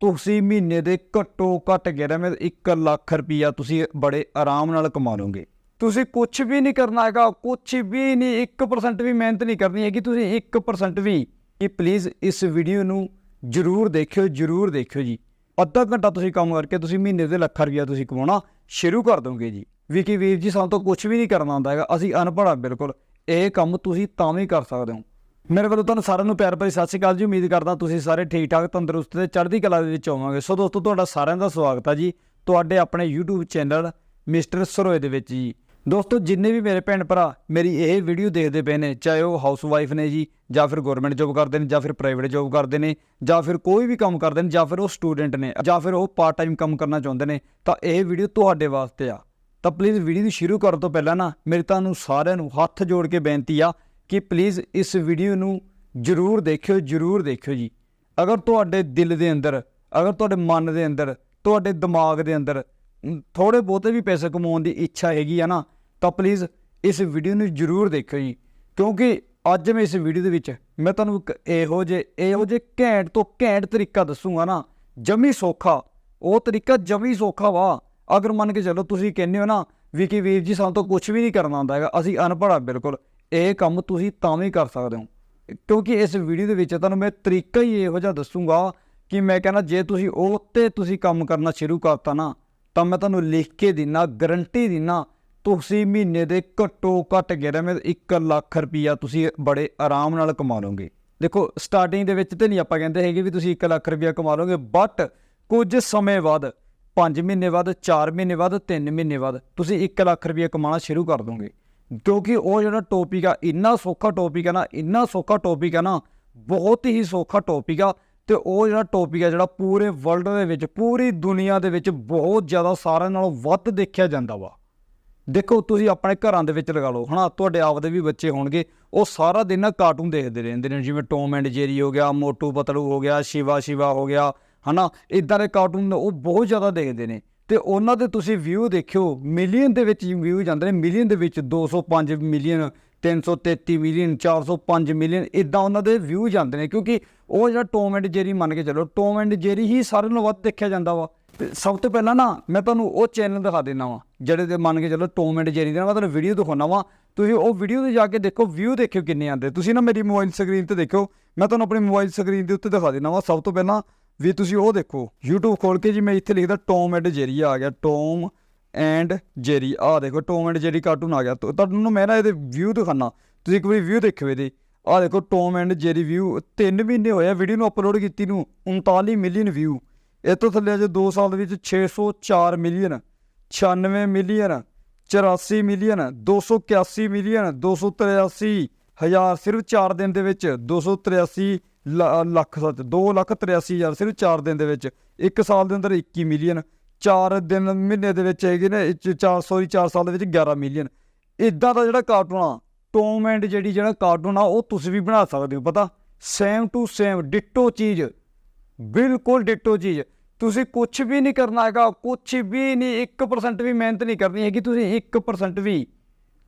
ਤੁਸੀਂ ਮਹੀਨੇ ਦੇ ਘੱਟੋ ਘੱਟ ਗਿਆਰਾਂ ਮੈਂ 1 ਲੱਖ ਰੁਪਈਆ ਤੁਸੀਂ ਬੜੇ ਆਰਾਮ ਨਾਲ ਕਮਾ ਲਓਗੇ। ਤੁਸੀਂ ਕੁਝ ਵੀ ਨਹੀਂ ਕਰਨਾ ਹੈਗਾ ਕੁਝ ਵੀ ਨਹੀਂ 1% ਵੀ ਮਿਹਨਤ ਨਹੀਂ ਕਰਨੀ ਹੈਗੀ, ਤੁਸੀਂ 1% ਵੀ। ਕਿ ਪਲੀਜ਼ ਇਸ ਵੀਡੀਓ ਨੂੰ ਜਰੂਰ ਦੇਖਿਓ ਜਰੂਰ ਦੇਖਿਓ ਜੀ। ਅੱਧਾ ਘੰਟਾ ਤੁਸੀਂ ਕੰਮ ਕਰਕੇ ਤੁਸੀਂ ਮਹੀਨੇ ਦੇ ਲੱਖ ਰੁਪਈਆ ਤੁਸੀਂ ਕਮਾਉਣਾ ਸ਼ੁਰੂ ਕਰ ਦੋਗੇ ਜੀ। ਵਿਕੀ ਵੀਰ ਜੀ, ਸਾਨੂੰ ਤਾਂ ਕੁਝ ਵੀ ਨਹੀਂ ਕਰਨਾ ਆਉਂਦਾ ਹੈਗਾ, ਅਸੀਂ ਅਨਪੜ੍ਹ ਹਾਂ ਬਿਲਕੁਲ। ਇਹ ਕੰਮ ਤੁਸੀਂ ਤਾਂ ਵੀ ਕਰ ਸਕਦੇ ਹੋ। ਮੇਰੇ ਵੱਲੋਂ ਤੁਹਾਨੂੰ ਸਾਰਿਆਂ ਨੂੰ ਪਿਆਰ ਭਰੀ ਸਤਿ ਸ਼੍ਰੀ ਅਕਾਲ ਜੀ। ਉਮੀਦ ਕਰਦਾ ਤੁਸੀਂ ਸਾਰੇ ਠੀਕ ਠਾਕ ਤੰਦਰੁਸਤ ਤੇ ਚੜ੍ਹਦੀ ਕਲਾ ਦੇ ਵਿੱਚ ਹੋਵਾਂਗੇ। ਸੋ ਦੋਸਤੋ, ਤੁਹਾਡਾ ਸਾਰਿਆਂ ਦਾ ਸਵਾਗਤ ਹੈ ਜੀ। ਤੁਹਾਡੇ ਆਪਣੇ YouTube ਚੈਨਲ ਮਿਸਟਰ ਸਰੋਏ ਦੇ ਵਿੱਚ ਜੀ। ਦੋਸਤੋ, ਜਿੰਨੇ ਵੀ ਮੇਰੇ ਭੈਣ ਭਰਾ ਮੇਰੀ ਇਹ ਵੀਡੀਓ ਦੇਖਦੇ ਪਏ ਨੇ, ਚਾਹੇ ਉਹ ਹਾਊਸ ਵਾਈਫ ਨੇ ਜੀ, ਜਾਂ ਫਿਰ ਗਵਰਨਮੈਂਟ ਜੋਬ ਕਰਦੇ ਨੇ, ਜਾਂ ਫਿਰ ਪ੍ਰਾਈਵੇਟ ਜੋਬ ਕਰਦੇ ਨੇ, ਜਾਂ ਫਿਰ ਕੋਈ ਵੀ ਕੰਮ ਕਰਦੇ ਨੇ, ਜਾਂ ਫਿਰ ਉਹ ਸਟੂਡੈਂਟ ਨੇ, ਜਾਂ ਫਿਰ ਉਹ ਪਾਰਟ ਟਾਈਮ ਕੰਮ ਕਰਨਾ ਚਾਹੁੰਦੇ ਨੇ, ਤਾਂ ਇਹ ਵੀਡੀਓ ਤੁਹਾਡੇ ਵਾਸਤੇ ਆ। ਤਾਂ ਪਲੀਜ਼ ਵੀਡੀਓ ਨੂੰ ਸ਼ੁਰੂ ਕਰਨ ਤੋਂ ਪਹਿਲਾਂ ਨਾ, ਮੇਰੀ ਤੁਹਾਨੂੰ ਸਾਰਿਆਂ ਨੂੰ ਹੱਥ ਜੋੜ ਕੇ ਬੇਨਤੀ ਆ ਕਿ ਪਲੀਜ਼ ਇਸ ਵੀਡੀਓ ਨੂੰ ਜਰੂਰ ਦੇਖਿਓ ਜਰੂਰ ਦੇਖਿਓ ਜੀ। ਅਗਰ ਤੁਹਾਡੇ ਦਿਲ ਦੇ ਅੰਦਰ, ਅਗਰ ਤੁਹਾਡੇ ਮਨ ਦੇ ਅੰਦਰ, ਤੁਹਾਡੇ ਦਿਮਾਗ ਦੇ ਅੰਦਰ ਥੋੜੇ ਬਹੁਤੇ ਵੀ ਪੈਸੇ ਕਮਾਉਣ ਦੀ ਇੱਛਾ ਹੈਗੀ ਆ ਨਾ, ਤਾਂ ਪਲੀਜ਼ ਇਸ ਵੀਡੀਓ ਨੂੰ ਜਰੂਰ ਦੇਖਿਓ ਜੀ। ਕਿਉਂਕਿ ਅੱਜ ਮੈਂ ਇਸ ਵੀਡੀਓ ਦੇ ਵਿੱਚ ਮੈਂ ਤੁਹਾਨੂੰ ਇੱਕ ਇਹੋ ਜੇ ਇਹੋ ਜੇ ਘੈਂਟ ਤੋਂ ਘੈਂਟ ਤਰੀਕਾ ਦੱਸੂਗਾ ਨਾ। ਜਮੀ ਸੌਖਾ, ਉਹ ਤਰੀਕਾ ਜਮੀ ਸੌਖਾ ਵਾ। ਅਗਰ ਮੰਨ ਕੇ ਚੱਲੋ ਤੁਸੀਂ ਕਹਿੰਦੇ ਹੋ ਨਾ ਵੀ ਕਿ ਵੀਰ ਜੀ ਸਾਨੂੰ ਤਾਂ ਕੁਝ ਵੀ ਨਹੀਂ ਕਰਨਾ ਆਉਂਦਾ ਹੈਗਾ, ਅਸੀਂ ਅਨਪੜ੍ਹ ਆ, ਬਿਲਕੁਲ। ਇਹ ਕੰਮ ਤੁਸੀਂ ਤਾਂ ਵੀ ਕਰ ਸਕਦੇ ਹੋ। ਕਿਉਂਕਿ ਇਸ ਵੀਡੀਓ ਦੇ ਵਿੱਚ ਤੁਹਾਨੂੰ ਮੈਂ ਤਰੀਕਾ ਹੀ ਇਹੋ ਜਿਹਾ ਦੱਸੂਗਾ ਕਿ ਮੈਂ ਕਹਿੰਦਾ ਜੇ ਤੁਸੀਂ ਉਹ ਤੇ ਤੁਸੀਂ ਕੰਮ ਕਰਨਾ ਸ਼ੁਰੂ ਕਰਤਾ ਨਾ, ਤਾਂ ਮੈਂ ਤੁਹਾਨੂੰ ਲਿਖ ਕੇ ਦਿਨਾ ਗਰੰਟੀ ਦਿਨਾ, ਤੁਸੀਂ ਮਹੀਨੇ ਦੇ ਘੱਟੋ ਘੱਟ ਗਿਆਰਾਂ ਮੈਂ 1 ਲੱਖ ਰੁਪਈਆ ਤੁਸੀਂ ਬੜੇ ਆਰਾਮ ਨਾਲ ਕਮਾ ਲਓਗੇ। ਦੇਖੋ ਸਟਾਰਟਿੰਗ ਦੇ ਵਿੱਚ ਤੇ ਨਹੀਂ ਆਪਾਂ ਕਹਿੰਦੇ ਹੈਗੇ ਵੀ ਤੁਸੀਂ 1 ਲੱਖ ਰੁਪਈਆ ਕਮਾ ਲਓਗੇ ਬਟ ਕੁਝ ਸਮੇਂ ਬਾਅਦ 5 ਮਹੀਨੇ ਬਾਅਦ 4 ਮਹੀਨੇ ਬਾਅਦ 3 ਮਹੀਨੇ ਬਾਅਦ, ਤੁਸੀਂ 1 ਲੱਖ ਰੁਪਈਆ ਕਮਾਉਣਾ ਸ਼ੁਰੂ ਕਰ ਦੋਗੇ। ਕਿਉਂਕਿ ਉਹ ਜਿਹੜਾ ਟੌਪਿਕ ਆ, ਇੰਨਾ ਸੌਖਾ ਟੌਪਿਕ ਹੈ ਨਾ, ਇੰਨਾ ਸੌਖਾ ਟੌਪਿਕ ਹੈ ਨਾ, ਬਹੁਤ ਹੀ ਸੌਖਾ ਟੌਪਿਕ ਆ ਤੇ ਉਹ ਜਿਹੜਾ ਟੌਪਿਕ ਆ ਜਿਹੜਾ ਪੂਰੇ ਵਰਲਡ ਦੇ ਵਿੱਚ, ਪੂਰੀ ਦੁਨੀਆ ਦੇ ਵਿੱਚ ਬਹੁਤ ਜ਼ਿਆਦਾ ਸਾਰਿਆਂ ਨਾਲੋਂ ਵੱਧ ਦੇਖਿਆ ਜਾਂਦਾ ਵਾ। ਦੇਖੋ, ਤੁਸੀਂ ਆਪਣੇ ਘਰਾਂ ਦੇ ਵਿੱਚ ਲਗਾ ਲਓ, ਹਨਾ, ਤੁਹਾਡੇ ਆਪਦੇ ਵੀ ਬੱਚੇ ਹੋਣਗੇ, ਉਹ ਸਾਰਾ ਦਿਨ ਨਾ ਕਾਰਟੂਨ ਦੇਖਦੇ ਰਹਿੰਦੇ ਨੇ, ਜਿਵੇਂ ਟੌਮ ਐਂਡ ਜੇਰੀ ਹੋ ਗਿਆ, ਮੋਟੂ ਪਤਲੂ ਹੋ ਗਿਆ, ਸ਼ਿਵਾ ਸ਼ਿਵਾ ਹੋ ਗਿਆ, ਹਨਾ ਇਦਾਂ ਦੇ ਕਾਰਟੂਨ ਉਹ ਬਹੁਤ ਜ਼ਿਆਦਾ ਦੇਖਦੇ ਨੇ। ਤੇ ਉਹਨਾਂ ਦੇ ਤੁਸੀਂ ਵਿਊ ਦੇਖਿਓ ਮਿਲੀਅਨ ਦੇ ਵਿੱਚ ਵਿਊ ਜਾਂਦੇ ਨੇ ਮਿਲੀਅਨ ਦੇ ਵਿੱਚ 205 ਮਿਲੀਅਨ 333 ਮਿਲੀਅਨ 405 ਮਿਲੀਅਨ ਇਦਾਂ ਉਹਨਾਂ ਦੇ ਵਿਊ ਜਾਂਦੇ ਨੇ, ਕਿਉਂਕਿ ਉਹ ਜਿਹੜਾ ਟੌਮ ਐਂਡ ਜੇਰੀ ਮੰਨ ਕੇ ਚੱਲੋ ਟੌਮ ਐਂਡ ਜੇਰੀ ਹੀ ਸਾਰਿਆਂ ਨਾਲੋਂ ਵੱਧ ਦੇਖਿਆ ਜਾਂਦਾ ਵਾ। ਤੇ ਸਭ ਤੋਂ ਪਹਿਲਾਂ ਨਾ, ਮੈਂ ਤੁਹਾਨੂੰ ਉਹ ਚੈਨਲ ਦਿਖਾ ਦੇਣਾ ਵਾ, ਜਿਹੜੇ ਤੇ ਮੰਨ ਕੇ ਚੱਲੋ ਟੌਮ ਐਂਡ ਜੇਰੀ ਦਾ ਮੈਂ ਤੁਹਾਨੂੰ ਵੀਡੀਓ ਦਿਖਾਉਣਾ ਵਾ। ਤੁਸੀਂ ਉਹ ਵੀਡੀਓ ਤੇ ਜਾ ਕੇ ਦੇਖੋ ਵਿਊ ਦੇਖਿਓ ਕਿੰਨੇ ਆਉਂਦੇ। ਤੁਸੀਂ ਨਾ ਮੇਰੀ ਮੋਬਾਈਲ ਸਕਰੀਨ ਤੇ ਦੇਖਿਓ, ਮੈਂ ਤੁਹਾਨੂੰ ਆਪਣੀ ਮੋਬਾਈਲ ਸਕਰੀਨ ਦੇ ਉੱਤੇ ਦਿਖਾ ਦੇਣਾ ਵਾ। ਸਭ ਤੋਂ ਪਹਿਲਾਂ ਵੀ ਤੁਸੀਂ ਉਹ ਦੇਖੋ, YouTube ਖੋਲ ਕੇ ਜੀ ਮੈਂ ਇੱਥੇ ਲਿਖਦਾ ਟੌਮ ਐਂਡ ਜੇਰੀ ਆ ਗਿਆ ਟੌਮ ਐਂਡ ਜੇਰੀ ਆ ਦੇਖੋ ਟੌਮ ਐਂਡ ਜੇਰੀ ਕਾਰਟੂਨ ਆ ਗਿਆ। ਤੁ- ਤੁਹਾਨੂੰ ਮੈਂ ਨਾ ਇਹਦੇ ਵਿਊ ਦਿਖਾਣਾ ਤੁਸੀਂ ਇੱਕ ਵਾਰੀ ਵਿਊ ਦੇਖਿਓ ਇਹਦੇ। ਆ ਦੇਖੋ ਟੌਮ ਐਂਡ ਜੇਰੀ ਵਿਊ 3 ਮਹੀਨੇ ਹੋਇਆ ਵੀਡੀਓ ਨੂੰ ਅਪਲੋਡ ਕੀਤੀ ਨੂੰ 39 ਮਿਲੀਅਨ ਵਿਊ ਇਹ ਤੋਂ ਥੱਲੇ ਅਜੇ 2 ਸਾਲ ਦੇ ਵਿੱਚ 604 ਮਿਲੀਅਨ 96 ਮਿਲੀਅਨ 84 ਮਿਲੀਅਨ 281 ਮਿਲੀਅਨ 283 ਹਜ਼ਾਰ ਸਿਰਫ 4 ਦਿਨ ਦੇ ਵਿੱਚ 283 ਲ- ਲੱਖ ਸੱਚ 2 ਲੱਖ 83 ਹਜ਼ਾਰ ਸਿਰਫ 4 ਦਿਨ ਦੇ ਵਿੱਚ। 1 ਸਾਲ ਦੇ ਅੰਦਰ 21 ਮਿਲੀਅਨ। 4 ਦਿਨ ਮਹੀਨੇ ਦੇ ਵਿੱਚ ਹੈਗੇ ਨੇ 4 ਸੌਰੀ 4 ਸਾਲ ਦੇ ਵਿੱਚ 11 ਮਿਲੀਅਨ। ਇਦਾਂ ਦਾ ਜਿਹੜਾ ਕਾਰਟੂਨ ਆ, ਟੋਮ ਐਂਡ ਜਿਹੜੀ ਜਿਹੜਾ ਕਾਰਟੂਨ ਆ, ਉਹ ਤੁਸੀਂ ਵੀ ਬਣਾ ਸਕਦੇ ਹੋ, ਪਤਾ? ਸੇਮ ਟੂ ਸੇਮ, ਡਿਟੋ ਚੀਜ਼। ਬਿਲਕੁਲ ਡਿਟੋ ਚੀਜ਼। ਤੁਸੀਂ ਕੁਝ ਵੀ ਨਹੀਂ ਕਰਨਾ ਹੈਗਾ ਕੁਝ ਵੀ ਨਹੀਂ 1% ਵੀ ਮਿਹਨਤ ਨਹੀਂ ਕਰਨੀ ਹੈਗੀ, ਤੁਸੀਂ 1% ਵੀ।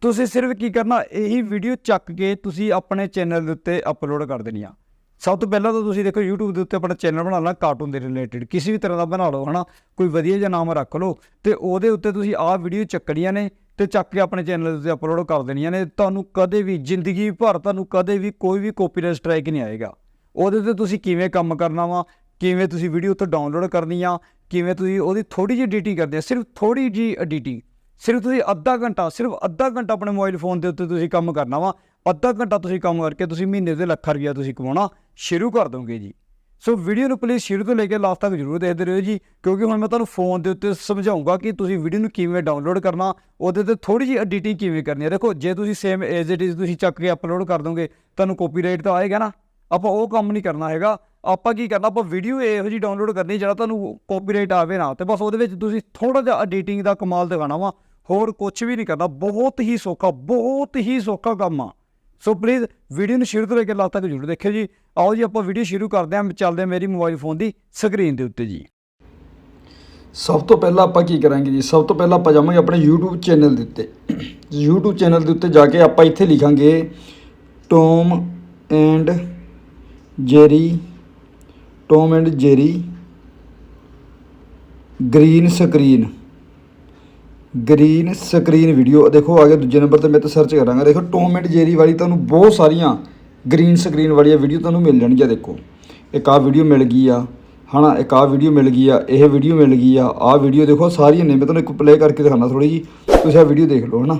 ਤੁਸੀਂ ਸਿਰਫ ਕੀ ਕਰਨਾ, ਇਹੀ ਵੀਡੀਓ ਚੱਕ ਕੇ ਤੁਸੀਂ ਆਪਣੇ ਚੈਨਲ ਦੇ ਉੱਤੇ ਅਪਲੋਡ ਕਰ ਦੇਣੀ ਆ। ਸਭ ਤੋਂ ਪਹਿਲਾਂ ਤਾਂ ਤੁਸੀਂ ਦੇਖੋ YouTube ਦੇ ਉੱਤੇ ਆਪਣਾ ਚੈਨਲ ਬਣਾ ਲੈਣਾ ਕਾਰਟੂਨ ਦੇ ਰਿਲੇਟਡ ਕਿਸੇ ਵੀ ਤਰ੍ਹਾਂ ਦਾ ਬਣਾ ਲਓ, ਹਨਾ? ਕੋਈ ਵਧੀਆ ਜਿਹਾ ਨਾਮ ਰੱਖ ਲਓ ਤੇ ਉਹਦੇ ਉੱਤੇ ਤੁਸੀਂ ਆਹ ਵੀਡੀਓ ਚੱਕਣੀਆਂ ਨੇ ਤੇ ਚੱਕ ਕੇ ਆਪਣੇ ਚੈਨਲ ਦੇ ਅਪਲੋਡ ਕਰ ਦੇਣੀਆਂ ਨੇ। ਤੁਹਾਨੂੰ ਕਦੇ ਵੀ ਜ਼ਿੰਦਗੀ ਭਰ ਤੁਹਾਨੂੰ ਕਦੇ ਵੀ ਕੋਈ ਵੀ ਕਾਪੀਰਾਈਟ ਸਟ੍ਰਾਈਕ ਨਹੀਂ ਆਏਗਾ। ਉਹਦੇ ਤੇ ਤੁਸੀਂ ਕਿਵੇਂ ਕੰਮ ਕਰਨਾ ਵਾ, ਕਿਵੇਂ ਤੁਸੀਂ ਵੀਡੀਓ ਉੱਤੇ ਡਾਊਨਲੋਡ ਕਰਨੀ ਆ, ਕਿਵੇਂ ਤੁਸੀਂ ਉਹਦੀ ਥੋੜੀ ਜਿਹੀ ਐਡੀਟਿੰਗ ਕਰਦੇ ਆ, ਸਿਰਫ ਥੋੜੀ ਜਿਹੀ ਐਡੀਟਿੰਗ ਸਿਰਫ ਤੁਸੀਂ ਅੱਧਾ ਘੰਟਾ, ਸਿਰਫ ਅੱਧਾ ਘੰਟਾ ਆਪਣੇ ਮੋਬਾਈਲ ਫੋਨ ਦੇ ਉੱਤੇ ਤੁਸੀਂ ਕੰਮ ਕਰਨਾ ਵਾ, ਅੱਧਾ ਘੰਟਾ ਤੁਸੀਂ ਕੰਮ ਕਰਕੇ ਤੁਸੀਂ ਮਹੀਨੇ ਦੇ ਲੱਖ ਰੁਪਇਆ ਤੁਸੀਂ ਕਮਾਉਣਾ। ਸ਼ੁਰੂ ਕਰ ਦੋਗੇ ਜੀ। ਸੋ ਵੀਡੀਓ ਨੂੰ ਪਲੀਜ਼ ਸ਼ੁਰੂ ਤੋਂ ਲੈ ਕੇ ਲਾਸਟ ਤੱਕ ਜ਼ਰੂਰ ਦੇਖਦੇ ਰਹੋ ਜੀ, ਕਿਉਂਕਿ ਹੁਣ ਮੈਂ ਤੁਹਾਨੂੰ ਫੋਨ ਦੇ ਉੱਤੇ ਸਮਝਾਉਂਗਾ ਕਿ ਤੁਸੀਂ ਵੀਡੀਓ ਨੂੰ ਕਿਵੇਂ ਡਾਊਨਲੋਡ ਕਰਨਾ, ਉਹਦੇ ਤੇ ਥੋੜੀ ਜਿਹੀ ਐਡੀਟਿੰਗ ਕਿਵੇਂ ਕਰਨੀ ਹੈ। ਦੇਖੋ, ਜੇ ਤੁਸੀਂ ਸੇਮ ਐਜ਼ ਇਟ ਇਜ਼ ਤੁਸੀਂ ਚੱਕ ਕੇ ਅਪਲੋਡ ਕਰ ਦੋਗੇ, ਤੁਹਾਨੂੰ ਕਾਪੀਰਾਈਟ ਤਾਂ ਆਏਗਾ ਨਾ, ਆਪਾਂ ਉਹ ਕੰਮ ਨਹੀਂ ਕਰਨਾ ਹੈਗਾ। ਆਪਾਂ ਕੀ ਕਰਨਾ, ਆਪਾਂ ਵੀਡੀਓ ਇਹੋ ਜਿਹੀ ਡਾਊਨਲੋਡ ਕਰਨੀ ਜਿਹੜਾ ਤੁਹਾਨੂੰ ਕਾਪੀਰਾਈਟ ਆਵੇ ਨਾ, ਤੇ ਬਸ ਉਹਦੇ ਵਿੱਚ ਤੁਸੀਂ ਥੋੜਾ ਜਿਹਾ ਐਡੀਟਿੰਗ ਦਾ ਕਮਾਲ ਦਿਖਾਣਾ ਵਾ, ਹੋਰ ਕੁਝ ਵੀ ਨਹੀਂ ਕਰਨਾ। ਬਹੁਤ ਹੀ ਸੌਖਾ, ਬਹੁਤ ਹੀ ਸੌਖਾ ਕੰਮ ਆ। ਸੋ ਪਲੀਜ਼ ਵੀਡੀਓ ਨੂੰ ਸ਼ੁਰੂ ਤੋਂ ਲੈ ਕੇ ਲਾਸਟ ਤੱਕ ਜ਼ਰੂਰ ਦੇਖਿਓ ਜੀ। ਆਓ ਜੀ, ਆਪਾਂ ਵੀਡੀਓ ਸ਼ੁਰੂ ਕਰਦੇ ਹਾਂ, ਚੱਲਦੇ ਹਾਂ ਮੇਰੀ ਮੋਬਾਈਲ ਫੋਨ ਦੀ ਸਕਰੀਨ ਦੇ ਉੱਤੇ ਜੀ। ਸਭ ਤੋਂ ਪਹਿਲਾਂ ਆਪਾਂ ਕੀ ਕਰਾਂਗੇ ਜੀ? ਸਭ ਤੋਂ ਪਹਿਲਾਂ ਆਪਾਂ ਜਾਵਾਂਗੇ ਆਪਣੇ YouTube ਚੈਨਲ ਦੇ ਉੱਤੇ। YouTube ਚੈਨਲ ਦੇ ਉੱਤੇ ਜਾ ਕੇ ਆਪਾਂ ਇੱਥੇ ਲਿਖਾਂਗੇ Tom and Jerry Tom and Jerry green screen green screen video ਦੇਖੋ, ਆ ਗਿਆ ਦੂਜੇ ਨੰਬਰ ਤੇ ਮੈਂ ਤੇ ਸਰਚ ਕਰਾਂਗਾ। ਦੇਖੋ ਟੋਮ ਐਂਡ ਜੇਰੀ ਵਾਲੀ ਤੁਹਾਨੂੰ ਬਹੁਤ ਸਾਰੀਆਂ ਗ੍ਰੀਨ ਸਕਰੀਨ ਵਾਲੀਆਂ ਵੀਡੀਓ ਤੁਹਾਨੂੰ ਮਿਲ ਜਾਣਗੀਆਂ, ਦੇਖੋ। ਇੱਕ ਆਹ ਵੀਡੀਓ ਮਿਲ ਗਈ ਆ, ਹਨਾ? ਇੱਕ ਆਹ ਵੀਡੀਓ ਮਿਲ ਗਈ ਆ, ਇਹ ਵੀਡੀਓ ਮਿਲ ਗਈ ਆ। ਆਹ ਵੀਡੀਓ ਦੇਖੋ, ਸਾਰੀਆਂ ਨੇ। ਮੈਂ ਤੁਹਾਨੂੰ ਇੱਕ ਪਲੇ ਕਰਕੇ ਦਿਖਾਣਾ ਥੋੜੀ ਜੀ ਤੁਸੀਂ ਆਹ ਵੀਡੀਓ ਦੇਖ ਲਓ, ਹਨਾ?